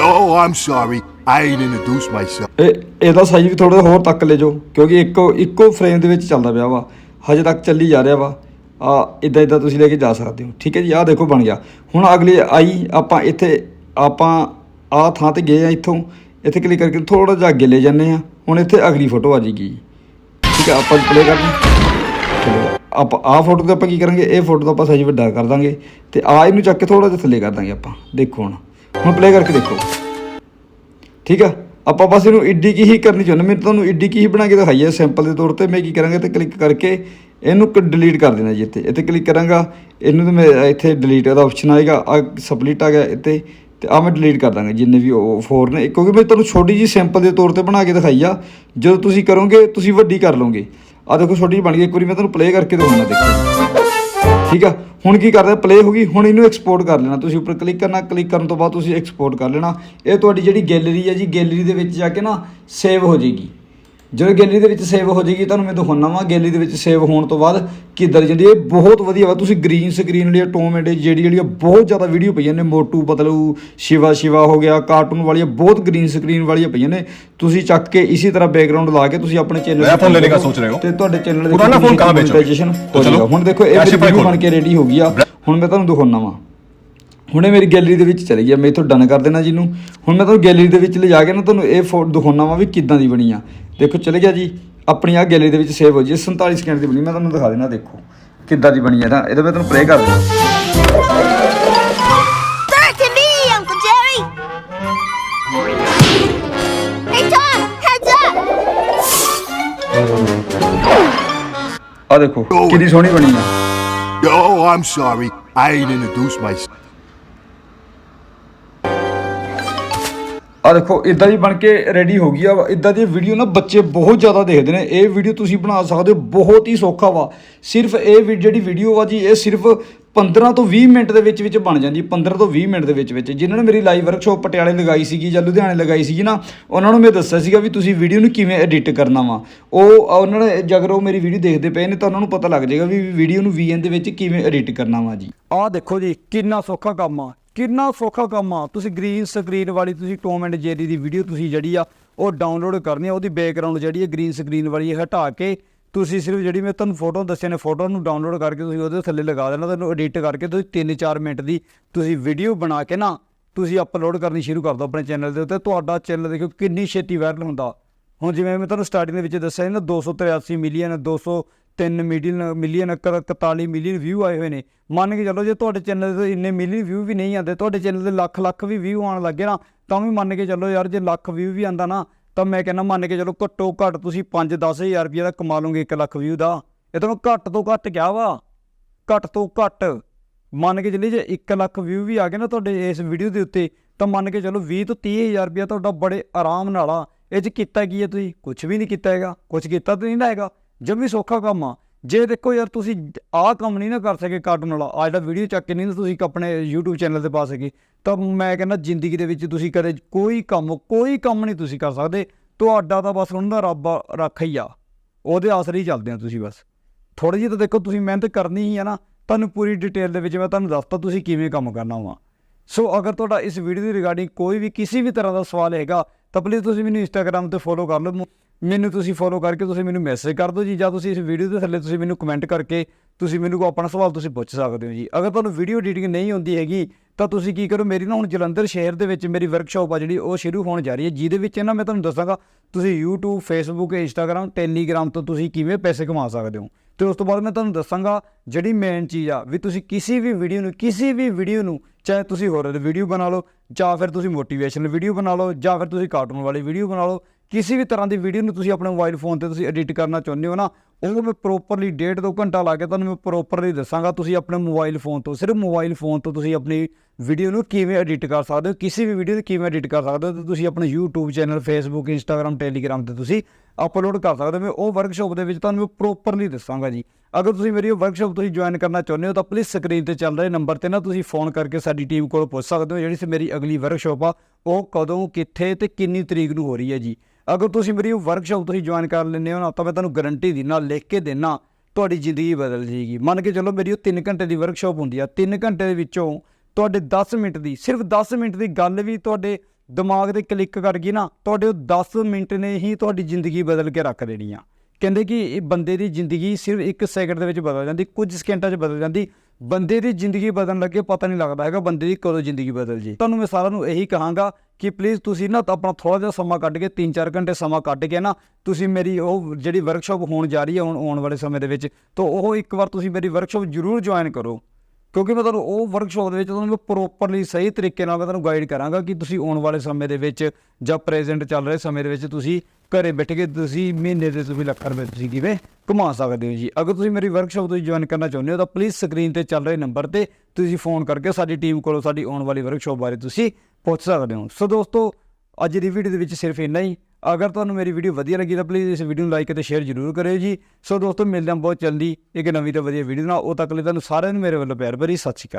Oh, I'm sorry. I ain't introduced myself. ਇਹ ਇਹਦਾ ਸਾਈਜ਼ ਵੀ ਥੋੜਾ ਹੋਰ ਤੱਕ ਲੈ ਜਾਓ ਕਿਉਂਕਿ ਇੱਕੋ ਇੱਕੋ ਫਰੇਮ ਦੇ ਵਿੱਚ ਚੱਲਦਾ ਪਿਆ ਵਾ। ਹਜੇ ਤੱਕ ਚੱਲੀ ਜਾ ਰਿਹਾ ਵਾ। ਆ ਇਦਾਂ ਇਦਾਂ ਤੁਸੀਂ ਲੈ ਕੇ ਜਾ ਸਕਦੇ ਹੋ। ਠੀਕ ਹੈ ਜੀ ਆਹ ਦੇਖੋ ਬਣ ਗਿਆ। ਹੁਣ ਅਗਲੀ ਆਈ ਆਪਾਂ ਇੱਥੇ ਆਪਾਂ ਆਹ ਥਾਂ ਤੇ ਗਏ ਆ ਇੱਥੋਂ। ਇੱਥੇ ਕਲਿੱਕ ਕਰਕੇ ਥੋੜਾ ਜਿਹਾ ਅੱਗੇ ਲੈ ਜਾਂਦੇ ਆ। ਹੁਣ ਇੱਥੇ ਅਗਲੀ ਫੋਟੋ ਆ ਜਾਏਗੀ। ਠੀਕ ਹੈ ਆਪਾਂ ਪਲੇ ਕਰਦੇ ਚਲੋ ਆਪਾਂ ਆਹ ਫੋਟੋ ਤੇ ਆਪਾਂ ਕੀ ਕਰਾਂਗੇ? ਇਹ ਫੋਟੋ ਦਾ ਆਪਾਂ ਸਾਈਜ਼ ਵੱਡਾ ਕਰ ਦਾਂਗੇ ਤੇ ਆ ਇਹਨੂੰ ਚੱਕ ਕੇ ਥੋੜਾ ਜਿਹਾ ਥੱਲੇ ਕਰ ਦਾਂਗੇ ਆਪਾਂ। ਦੇਖੋ ਹੁਣ। ਹੁਣ ਪਲੇ ਕਰਕੇ ਦੇਖੋ। ਠੀਕ ਆ? ਆਪਾਂ ਬਸ ਇਹਨੂੰ ਇੱਡੀ ਕੀ ਹੀ ਕਰਨੀ ਚਾਹੁੰਦੇ? ਮੈਂ ਤੁਹਾਨੂੰ ਇੱਡੀ ਕੀ ਹੀ ਬਣਾ ਕੇ ਦਿਖਾਈ ਹੈ ਸੈਂਪਲ ਦੇ ਤੌਰ ਤੇ। ਮੈਂ ਕੀ ਕਰਾਂਗਾ? ਤੇ ਕਲਿੱਕ ਕਰਕੇ ਇਹਨੂੰ ਡਿਲੀਟ ਕਰ ਦੇਣਾ ਜੀ ਇੱਥੇ। ਇੱਥੇ ਕਲਿੱਕ ਕਰਾਂਗਾ, ਇਹਨੂੰ ਤੇ ਮੈਂ ਇੱਥੇ ਡਿਲੀਟ ਦਾ ਆਪਸ਼ਨ ਆਏਗਾ। ਆ ਸਪਲਿਟ ਆ ਗਿਆ ਇੱਥੇ ਤੇ ਆ ਮੈਂ ਡਿਲੀਟ ਕਰ ਦਾਂਗਾ ਜਿੰਨੇ ਵੀ ਉਹ ਫੋਰ ਨੇ। ਕਿਉਂਕਿ ਮੈਂ ਤੁਹਾਨੂੰ ਛੋਟੀ ਜੀ ਸੈਂਪਲ ਦੇ ਤੌਰ ਤੇ ਬਣਾ ਕੇ ਦਿਖਾਈ ਆ। ਜਦੋਂ ਤੁਸੀਂ ਕਰੋਗੇ, ਤੁਸੀਂ ਵੱਡੀ ਕਰ ਲਓਗੇ। ਆ ਦੇਖੋ ਛੋਟੀ ਜਿਹੀ ਬਣ ਗਈ, ਇੱਕ ਵਾਰੀ ਮੈਂ ਤੁਹਾਨੂੰ ਪਲੇ ਕਰਕੇ ਦਿਖਾਉਣਾ ਦੇਖੋ। ਠੀਕ ਆ? ਹੁਣ ਕੀ ਕਰਦਾ ਪਲੇ ਹੋ ਗਈ, ਹੁਣ ਇਹਨੂੰ ਐਕਸਪੋਰਟ ਕਰ ਲੈਣਾ। ਤੁਸੀਂ ਉੱਪਰ ਕਲਿੱਕ ਕਰਨਾ ਕਲਿੱਕ ਕਰਨ ਤੋਂ ਬਾਅਦ ਤੁਸੀਂ ਐਕਸਪੋਰਟ ਕਰ ਲੈਣਾ। ਇਹ ਤੁਹਾਡੀ ਜਿਹੜੀ ਗੈਲਰੀ ਹੈ ਜੀ ਗੈਲਰੀ ਦੇ ਵਿੱਚ ਜਾ ਕੇ ਨਾ ਸੇਵ ਹੋ ਜਾਏਗੀ ਜਦੋਂ ਗੈਲਰੀ ਦੇ ਵਿੱਚ ਸੇਵ ਹੋ ਜੇਗੀ ਤੁਹਾਨੂੰ ਮੈਂ ਦਿਖਾਉਣਾ ਵਾ ਗੈਲਰੀ ਦੇ ਵਿੱਚ ਸੇਵ ਹੋਣ ਤੋਂ ਬਾਅਦ ਕਿੱਧਰ ਜਾਂਦੀ ਇਹ ਬਹੁਤ ਵਧੀਆ ਵਾ ਤੁਸੀਂ ਗ੍ਰੀਨ ਸਕਰੀਨ ਜਿਹੜੀ ਵਾਲੀ ਆਟੋਮੈਟਿਕ ਜਿਹੜੀ ਜਿਹੜੀ ਬਹੁਤ ਜ਼ਿਆਦਾ ਵੀਡੀਓ ਪਈਆਂ ਨੇ। ਮੋਟੂ ਪਤਲੂ ਸ਼ਿਵਾ ਸ਼ਿਵਾ ਹੋ ਗਿਆ ਕਾਰਟੂਨ ਵਾਲੀਆਂ ਬਹੁਤ ਗ੍ਰੀਨ ਸਕਰੀਨ ਵਾਲੀਆਂ ਪਈਆਂ ਨੇ। ਤੁਸੀਂ ਚੱਕ ਕੇ ਇਸੇ ਤਰ੍ਹਾਂ ਬੈਕਗ੍ਰਾਉਂਡ ਲਾ ਕੇ ਤੁਸੀਂ ਆਪਣੇ ਚੈਨਲ ਤੇ ਫੋਨ ਲੈਣੇ ਦਾ ਸੋਚ ਰਹੇ ਹੋ। ਤੇ ਤੁਹਾਡੇ ਚੈਨਲ ਦੇ ਪੁਰਾਣਾ ਫੋਨ ਕਹਾਂ ਵੇਚੋ? ਹੁਣ ਦੇਖੋ ਇਹ ਵੀਡੀਓ ਬਣ ਕੇ ਰੈਡੀ ਹੋ ਗਈ ਆ। ਹੁਣ ਮੈਂ ਤੁਹਾਨੂੰ ਦਿਖਾਉਣਾ ਵਾਂ। ਹੁਣ ਇਹ ਮੇਰੀ ਗੈਲਰੀ ਦੇ ਵਿੱਚ ਚਲੀ ਗਿਆ ਮੈਂ ਇਥੋਂ ਡਨ ਕਰ ਦੇਣਾ ਜਿਹਨੂੰ। ਹੁਣ ਮੈਂ ਤੁਹਾਨੂੰ ਗੈਲਰੀ ਦੇ ਵਿੱਚ ਲਿਜਾ ਕੇ ਨਾ ਤੁਹਾਨੂੰ ਇਹ ਫੋਟੋ ਦਿਖਾਉਣਾ ਵਾ ਵੀ ਕਿੱਦਾਂ ਦੀ ਬਣੀ ਆ। ਦੇਖੋ ਚਲੇ ਗਿਆ ਜੀ। ਆਪਣੀ ਆ ਗੈਲਰੀ ਦੇ ਵਿੱਚ ਸੇਵ ਹੋ ਜੀ। ਇਹ 47 ਸਕਿੰਟ ਦੀ ਬਣੀ ਮੈਂ ਤੁਹਾਨੂੰ ਦਿਖਾ ਦੇਣਾ ਦੇਖੋ ਕਿੱਦਾਂ ਦੀ ਬਣੀ ਆ। ਨਾ ਇਹਦਾ ਮੈਂ ਤੁਹਾਨੂੰ ਪਲੇ ਕਰ up! ਆ ਦੇਖੋ ਕਿੰਨੀ ਸੋਹਣੀ ਬਣੀ ਆ। Oh, I'm sorry. I ain't introduced myself. ਆ ਦੇਖੋ ਇਦਾਂ ਦੀ ਬਣ ਕੇ ਰੈਡੀ ਹੋ ਗਈ ਆ। ਇਦਾਂ ਦੀ ਵੀਡੀਓ ਨਾ ਬੱਚੇ ਬਹੁਤ ਜ਼ਿਆਦਾ ਦੇਖਦੇ ਨੇ। ਇਹ ਵੀਡੀਓ ਤੁਸੀਂ ਬਣਾ ਸਕਦੇ ਹੋ, ਬਹੁਤ ਹੀ ਸੌਖਾ ਵਾ। ਸਿਰਫ ਇਹ ਵੀ- ਜਿਹੜੀ ਵੀਡੀਓ ਵਾ ਜੀ, ਇਹ ਸਿਰਫ 15 ਤੋਂ 20 ਮਿੰਟ ਦੇ ਵਿੱਚ ਵਿੱਚ ਬਣ ਜਾਂਦੀ ਹੈ 15 ਤੋਂ 20 ਮਿੰਟ ਦੇ ਵਿੱਚ ਵਿੱਚ ਜਿਨ੍ਹਾਂ ਨੇ ਮੇਰੀ ਲਾਈਵ ਵਰਕਸ਼ਾਪ ਪਟਿਆਲੇ ਲਗਾਈ ਸੀਗੀ ਜਾਂ ਲੁਧਿਆਣੇ ਲਗਾਈ ਸੀਗੀ ਨਾ, ਉਹਨਾਂ ਨੂੰ ਮੈਂ ਦੱਸਿਆ ਸੀਗਾ ਵੀ ਤੁਸੀਂ ਵੀਡੀਓ ਨੂੰ ਕਿਵੇਂ ਐਡਿਟ ਕਰਨਾ ਵਾ। ਉਹ, ਉਹਨਾਂ ਨੇ ਜੇਕਰ ਉਹ ਮੇਰੀ ਵੀਡੀਓ ਦੇਖਦੇ ਪਏ ਨੇ ਤਾਂ ਉਹਨਾਂ ਨੂੰ ਪਤਾ ਲੱਗ ਜਾਏਗਾ ਵੀ ਵੀਡੀਓ ਨੂੰ VN ਦੇ ਵਿੱਚ ਕਿਵੇਂ ਐਡਿਟ ਕਰਨਾ ਵਾ ਜੀ। ਆਹ ਦੇਖੋ ਜੀ, ਕਿੰਨਾ ਸੌਖਾ ਕੰਮ ਆ। ਕਿੰਨਾ ਸੌਖਾ ਕੰਮ ਆ? ਤੁਸੀਂ ਗ੍ਰੀਨ ਸਕਰੀਨ ਵਾਲੀ, ਤੁਸੀਂ ਟੋਮ ਐਂਡ ਜੇਰੀ ਦੀ ਵੀਡੀਓ ਤੁਸੀਂ ਜਿਹੜੀ ਆ, ਉਹ ਡਾਊਨਲੋਡ ਕਰਨੀ ਆ, ਉਹਦੀ ਬੈਕਗ੍ਰਾਉਂਡ ਜਿਹੜੀ ਹੈ ਗ੍ਰੀਨ ਸਕਰੀਨ ਵਾਲੀ ਇਹ ਹਟਾ ਕੇ ਤੁਸੀਂ ਸਿਰਫ ਜਿਹੜੀ ਮੈਂ ਤੁਹਾਨੂੰ ਫੋਟੋ ਦੱਸਿਆ ਨੇ ਫੋਟੋ ਨੂੰ ਡਾਊਨਲੋਡ ਕਰਕੇ ਤੁਸੀਂ ਉਹਦੇ ਥੱਲੇ ਲਗਾ ਦੇਣਾ, ਤੁਹਾਨੂੰ ਐਡਿਟ ਕਰਕੇ ਤੁਸੀਂ 3-4 ਮਿੰਟ ਦੀ ਤੁਸੀਂ ਵੀਡੀਓ ਬਣਾ ਕੇ ਨਾ ਤੁਸੀਂ ਅਪਲੋਡ ਕਰਨੀ ਸ਼ੁਰੂ ਕਰ ਦਿਓ ਆਪਣੇ ਚੈਨਲ ਦੇ ਉੱਤੇ। ਤੁਹਾਡਾ ਚੈਨਲ ਦੇਖੋ ਕਿੰਨੀ ਛੇਤੀ ਵਾਇਰਲ ਹੁੰਦਾ। ਹੁਣ ਜਿਵੇਂ ਮੈਂ ਤੁਹਾਨੂੰ ਸਟਾਰਟਿੰਗ ਦੇ ਵਿੱਚ ਦੱਸਿਆ ਸੀ ਨਾ 283 million 203 million million 41 million view ਆਏ ਹੋਏ ਨੇ। ਮੰਨ ਕੇ ਚੱਲੋ ਜੇ ਤੁਹਾਡੇ ਚੈਨਲ ਤੇ ਇੰਨੇ ਮਿਲੀਅਨ ਵਿਊ ਵੀ ਨਹੀਂ ਆਉਂਦੇ, ਤੁਹਾਡੇ ਚੈਨਲ ਤੇ ਲੱਖ ਲੱਖ ਵੀ ਵਿਊ ਆਉਣ ਲੱਗੇ ਨਾ, ਤਾਂ ਵੀ ਮੰਨ ਕੇ ਚੱਲੋ ਯਾਰ ਜੇ ਲੱਖ ਵਿਊ ਵੀ ਆਂਦਾ ਨਾ, ਤਾਂ ਮੈਂ ਕਹਿੰਦਾ ਮੰਨ ਕੇ ਚੱਲੋ ਘੱਟੋ ਘੱਟ ਤੁਸੀਂ 5-10000 ਰੁਪਏ ਦਾ ਕਮਾ ਲਓਗੇ 1 ਲੱਖ ਵਿਊ ਦਾ। ਇਹ ਤੁਹਾਨੂੰ ਘੱਟ ਤੋਂ ਘੱਟ ਕਿਹਾ ਵਾ। ਘੱਟ ਤੋਂ ਘੱਟ। ਮੰਨ ਕੇ ਚੱਲੀ ਜੇ 1 ਲੱਖ ਵਿਊ ਵੀ ਆ ਗਏ ਨਾ ਤੁਹਾਡੇ ਇਸ ਵੀਡੀਓ ਦੇ ਉੱਤੇ, ਤਾਂ ਮੰਨ ਕੇ ਚੱਲੋ 20 ਤੋਂ 30000 ਰੁਪਇਆ ਤੁਹਾਡਾ ਬੜੇ ਆਰਾਮ ਨਾਲ ਆ। ਇਹ 'ਚ ਕੀਤਾ ਕੀ ਹੈ ਤੁਸੀਂ? ਕੁਝ ਵੀ ਨਹੀਂ ਕੀਤਾ ਹੈਗਾ। ਕੁਝ ਕੀਤਾ ਤਾਂ ਨਹੀਂ ਨਾ ਹੈਗਾ। ਜਮੀ ਸੌਖਾ ਕੰਮ ਆ। ਜੇ ਦੇਖੋ ਯਾਰ ਤੁਸੀਂ ਆਹ ਕੰਮ ਨਹੀਂ ਨਾ ਕਰ ਸਕੇ ਕਾਰਟੂਨ ਵਾਲਾ ਆ ਜਿਹੜਾ ਵੀਡੀਓ ਚੱਕ ਕੇ ਨਹੀਂ ਨਾ ਤੁਸੀਂ ਆਪਣੇ YouTube ਚੈਨਲ ਤੇ ਪਾ ਸਕੇ, ਤਾਂ ਮੈਂ ਕਹਿੰਦਾ ਜ਼ਿੰਦਗੀ ਦੇ ਵਿੱਚ ਤੁਸੀਂ ਕਦੇ ਕੋਈ ਕੰਮ ਕੋਈ ਕੰਮ ਨਹੀਂ ਤੁਸੀਂ ਕਰ ਸਕਦੇ। ਤੁਹਾਡਾ ਤਾਂ ਬਸ ਉਹਨਾਂ ਦਾ ਰੱਬ ਰੱਖ ਹੀ ਆ। ਉਹਦੇ ਆਸਰੇ ਹੀ ਚੱਲਦੇ ਆ ਤੁਸੀਂ ਬਸ। ਥੋੜੀ ਜਿਹੀ ਤਾਂ ਦੇਖੋ ਤੁਸੀਂ ਮਿਹਨਤ ਕਰਨੀ ਹੀ ਆ ਨਾ, ਤੁਹਾਨੂੰ ਪੂਰੀ ਡਿਟੇਲ ਦੇ ਵਿੱਚ ਮੈਂ ਤੁਹਾਨੂੰ ਦੱਸਤਾ ਤੁਸੀਂ ਕਿਵੇਂ ਕੰਮ ਕਰਨਾ ਵਾ। ਸੋ ਅਗਰ ਤੁਹਾਡਾ ਇਸ ਵੀਡੀਓ ਦੀ ਰਿਗਾਰਡਿੰਗ ਕੋਈ ਵੀ ਕਿਸੇ ਵੀ ਤਰ੍ਹਾਂ ਦਾ ਸਵਾਲ ਹੈਗਾ, ਤਾਂ ਪਲੀਜ਼ ਤੁਸੀਂ ਮੈਨੂੰ ਇੰਸਟਾਗ੍ਰam ਤੇ ਫੋਲੋ ਕਰ ਲਓ। ਮੈਨੂੰ ਤੁਸੀਂ ਫੋਲੋ ਕਰਕੇ ਤੁਸੀਂ ਮੈਨੂੰ ਮੈਸੇਜ ਕਰ ਦਿਓ ਜੀ, ਜਾਂ ਤੁਸੀਂ ਇਸ ਵੀਡੀਓ ਦੇ ਥੱਲੇ ਤੁਸੀਂ ਮੈਨੂੰ ਕਮੈਂਟ ਕਰਕੇ ਤੁਸੀਂ ਮੈਨੂੰ ਕੋਈ ਆਪਣਾ ਸਵਾਲ ਤੁਸੀਂ ਪੁੱਛ ਸਕਦੇ ਹੋ ਜੀ। ਅਗਰ ਤੁਹਾਨੂੰ ਵੀਡੀਓ ਐਡੀਟਿੰਗ ਨਹੀਂ ਆਉਂਦੀ ਹੈਗੀ, ਤਾਂ ਤੁਸੀਂ ਕੀ ਕਰੋ, ਮੇਰੀ ਨਾ ਹੁਣ ਜਲੰਧਰ ਸ਼ਹਿਰ ਦੇ ਵਿੱਚ ਮੇਰੀ ਵਰਕਸ਼ਾਪ ਆ ਜਿਹੜੀ, ਉਹ ਸ਼ੁਰੂ ਹੋਣ ਜਾ ਰਹੀ ਹੈ, ਜਿਹਦੇ ਵਿੱਚ ਨਾ ਮੈਂ ਤੁਹਾਨੂੰ ਦੱਸਾਂਗਾ, ਤੁਸੀਂ YouTube, Facebook, Instagram, Telegram ਤੋਂ ਤੁਸੀਂ ਕਿਵੇਂ ਪੈਸੇ ਕਮਾ ਸਕਦੇ ਹੋ। ਤੇ ਉਸ ਤੋਂ ਬਾਅਦ ਮੈਂ ਤੁਹਾਨੂੰ ਦੱਸਾਂਗਾ ਜਿਹੜੀ ਮੇਨ ਚੀਜ਼ ਆ, ਵੀ ਤੁਸੀਂ ਕਿਸੇ ਵੀ ਵੀਡੀਓ ਨੂੰ, ਕਿਸੇ ਵੀ ਵੀਡੀਓ ਨੂੰ, ਚਾਹੇ ਤੁਸੀਂ ਹੋਰਰ ਵੀਡੀਓ ਬਣਾ ਲਓ, ਜਾਂ ਫਿਰ ਤੁਸੀਂ ਮੋਟੀਵੇਸ਼ਨਲ ਵੀਡੀਓ ਬਣਾ ਲਓ, ਜਾਂ ਫਿਰ ਤੁਸੀਂ ਕਾਰਟੂਨ ਵਾਲੀ ਵੀਡੀਓ ਬਣਾ ਲਓ ਕਿਸੇ ਵੀ ਤਰ੍ਹਾਂ ਦੀ ਵੀਡੀਓ ਨੂੰ ਤੁਸੀਂ ਆਪਣੇ ਮੋਬਾਈਲ ਫੋਨ ਤੇ ਤੁਸੀਂ ਐਡਿਟ ਕਰਨਾ ਚਾਹੁੰਦੇ ਹੋ ਨਾ ਉਹ ਮੈਂ ਪ੍ਰੋਪਰਲੀ ਡੇਢ ਦੋ ਘੰਟਾ ਲਾ ਕੇ ਤੁਹਾਨੂੰ ਮੈਂ ਪ੍ਰੋਪਰਲੀ ਦੱਸਾਂਗਾ ਤੁਸੀਂ ਆਪਣੇ ਮੋਬਾਈਲ ਫੋਨ ਤੋਂ, ਸਿਰਫ ਮੋਬਾਈਲ ਫੋਨ ਤੋਂ ਤੁਸੀਂ ਆਪਣੀ ਵੀਡੀਓ ਨੂੰ ਕਿਵੇਂ ਐਡਿਟ ਕਰ ਸਕਦੇ ਹੋ, ਕਿਸੇ ਵੀ ਵੀਡੀਓ ਨੂੰ ਕਿਵੇਂ ਐਡਿਟ ਕਰ ਸਕਦੇ ਹੋ, ਤੇ ਤੁਸੀਂ ਆਪਣੇ YouTube channel Facebook, Instagram, Telegram ਤੇ ਤੁਸੀਂ ਅਪਲੋਡ ਕਰ ਸਕਦੇ ਹੋ, ਮੈਂ ਉਹ ਵਰਕਸ਼ਾਪ ਦੇ ਵਿੱਚ ਤੁਹਾਨੂੰ ਪ੍ਰੋਪਰਲੀ ਦੱਸਾਂਗਾ ਜੀ। ਅਗਰ ਤੁਸੀਂ ਮੇਰੀ ਉਹ ਵਰਕਸ਼ਾਪ ਤੁਸੀਂ ਜੁਆਇਨ ਕਰਨਾ ਚਾਹੁੰਦੇ ਹੋ ਤਾਂ ਪਲੀਜ਼ ਸਕਰੀਨ ਤੇ ਚੱਲ ਰਹੇ ਨੰਬਰ ਤੇ ਨਾ ਤੁਸੀਂ ਫੋਨ ਕਰਕੇ ਸਾਡੀ ਟੀਮ ਕੋਲ ਪੁੱਛ ਸਕਦੇ ਹੋ ਜਿਹੜੀ ਸੀ ਮੇਰੀ ਅਗਲੀ ਵਰਕਸ਼ਾਪ ਆ, ਉਹ ਕਦੋਂ, ਕਿੱਥੇ ਤੇ ਕਿੰਨੀ ਤਰੀਕ ਨੂੰ ਹੋ ਰਹੀ ਹੈ ਜੀ। ਅਗਰ ਤੁਸੀਂ ਮੇਰੀ ਉਹ ਵਰਕਸ਼ਾਪ ਤੁਸੀਂ ਜੁਆਇਨ ਕਰ ਲੈਂਦੇ ਹੋ ਨਾ ਤਾਂ ਮੈਂ ਤੁਹਾਨੂੰ ਗਾਰੰਟੀ ਦਿੰਦਾ, ਲਿਖ ਕੇ ਦੇਣਾ ਤੁਹਾਡੀ ਜ਼ਿੰਦਗੀ ਬਦਲ ਜਾਏਗੀ। ਮੰਨ ਕੇ ਚੱਲੋ ਮੇਰੀ ਉਹ 3 ਘੰਟੇ ਦੀ ਵਰਕਸ਼ਾਪ ਹੁੰਦੀ ਆ 3 ਘੰਟੇ ਦੇ ਵਿੱਚੋਂ ਤੁਹਾਡੇ 10 ਮਿੰਟ ਦੀ, ਸਿਰਫ 10 ਮਿੰਟ ਦੀ ਗੱਲ ਵੀ ਤੁਹਾਡੇ ਦਿਮਾਗ ਤੇ ਕਲਿੱਕ ਕਰ ਗਈ ਨਾ, ਤੁਹਾਡੇ ਉਹ 10 ਮਿੰਟ ਨੇ ਹੀ ਤੁਹਾਡੀ ਜ਼ਿੰਦਗੀ ਬਦਲ ਕੇ ਰੱਖ ਦੇਣੀ ਆ। ਕਹਿੰਦੇ ਕਿ ਇਹ ਬੰਦੇ ਦੀ ਜ਼ਿੰਦਗੀ ਸਿਰਫ 1 ਸੈਕਿੰਡ ਦੇ ਵਿੱਚ ਬਦਲ ਜਾਂਦੀ, ਕੁਝ ਸਕਿੰਟਾਂ 'ਚ ਬਦਲ ਜਾਂਦੀ। ਬੰਦੇ ਦੀ ਜ਼ਿੰਦਗੀ ਬਦਲਣ ਲੱਗੇ ਪਤਾ ਨਹੀਂ ਲੱਗਦਾ ਹੈਗਾ ਬੰਦੇ ਦੀ ਕਦੋਂ ਜ਼ਿੰਦਗੀ ਬਦਲ ਜੇ। ਤੁਹਾਨੂੰ ਮੈਂ ਸਾਰਿਆਂ ਨੂੰ ਇਹੀ ਕਹਾਂਗਾ ਕਿ ਪਲੀਜ਼ ਤੁਸੀਂ ਨਾ ਆਪਣਾ ਥੋੜਾ ਜਿਹਾ ਸਮਾਂ ਕੱਢ ਕੇ 3-4 ਘੰਟੇ ਸਮਾਂ ਕੱਢ ਕੇ ਨਾ ਤੁਸੀਂ ਮੇਰੀ ਉਹ ਜਿਹੜੀ ਵਰਕਸ਼ਾਪ ਹੋਣ ਜਾ ਰਹੀ ਹੈ ਹੁਣ ਆਉਣ ਵਾਲੇ ਸਮੇਂ ਦੇ ਵਿੱਚ, ਤਾਂ ਉਹ ਇੱਕ ਵਾਰ ਤੁਸੀਂ ਮੇਰੀ ਵਰਕਸ਼ਾਪ ਜ਼ਰੂਰ ਜੁਆਇਨ ਕਰੋ। ਕਿਉਂਕਿ ਮੈਂ ਤੁਹਾਨੂੰ ਉਹ ਵਰਕਸ਼ਾਪ ਦੇ ਵਿੱਚ ਤੁਹਾਨੂੰ ਪ੍ਰੋਪਰਲੀ ਸਹੀ ਤਰੀਕੇ ਨਾਲ ਮੈਂ ਤੁਹਾਨੂੰ ਗਾਈਡ ਕਰਾਂਗਾ ਕਿ ਤੁਸੀਂ ਆਉਣ ਵਾਲੇ ਸਮੇਂ ਦੇ ਵਿੱਚ ਜਾਂ ਪ੍ਰੈਜ਼ੈਂਟ ਚੱਲ ਰਹੇ ਸਮੇਂ ਦੇ ਵਿੱਚ ਤੁਸੀਂ ਘਰੇ ਬੈਠ ਕੇ ਤੁਸੀਂ ਮਹੀਨੇ ਦੇ ਤੁਸੀਂ ਲੱਖ ਰੁਪਏ ਤੁਸੀਂ ਕਿਵੇਂ ਕਮਾ ਸਕਦੇ ਹੋ ਜੀ। ਅਗਰ ਤੁਸੀਂ ਮੇਰੀ ਵਰਕਸ਼ਾਪ ਤੁਸੀਂ ਜੁਆਇਨ ਕਰਨਾ ਚਾਹੁੰਦੇ ਹੋ ਤਾਂ ਪਲੀਜ਼ ਸਕਰੀਨ ਤੇ ਚੱਲ ਰਹੇ ਨੰਬਰ ਤੇ ਤੁਸੀਂ ਫੋਨ ਕਰਕੇ ਸਾਡੀ ਟੀਮ ਕੋਲੋਂ ਸਾਡੀ ਆਉਣ ਵਾਲੀ ਵਰਕਸ਼ਾਪ ਬਾਰੇ ਤੁਸੀਂ ਪੁੱਛ ਸਕਦੇ ਹੋ। ਸੋ ਦੋਸਤੋ, ਅੱਜ ਦੀ ਵੀਡੀਓ ਦੇ ਵਿੱਚ ਸਿਰਫ ਇੰਨਾ ਹੀ। ਅਗਰ ਤੁਹਾਨੂੰ ਮੇਰੀ ਵੀਡੀਓ ਵਧੀਆ ਲੱਗੀ ਤਾਂ ਪਲੀਜ਼ ਇਸ ਵੀਡੀਓ ਨੂੰ ਲਾਈਕ ਅਤੇ ਸ਼ੇਅਰ ਜ਼ਰੂਰ ਕਰਿਓ ਜੀ। ਸੋ ਦੋਸਤੋ, ਮਿਲਦੇ ਹਾਂ ਬਹੁਤ ਜਲਦੀ ਇੱਕ ਨਵੀਂ ਤੇ ਵਧੀਆ ਵੀਡੀਓ ਨਾਲ। ਉਹ ਤੱਕ ਲਈ ਤੁਹਾਨੂੰ ਸਾਰਿਆਂ ਨੂੰ ਮੇਰੇ ਵੱਲੋਂ ਪਿਆਰ ਭਰੀ ਸਤਿ ਸ਼੍ਰੀ ਅਕਾਲ।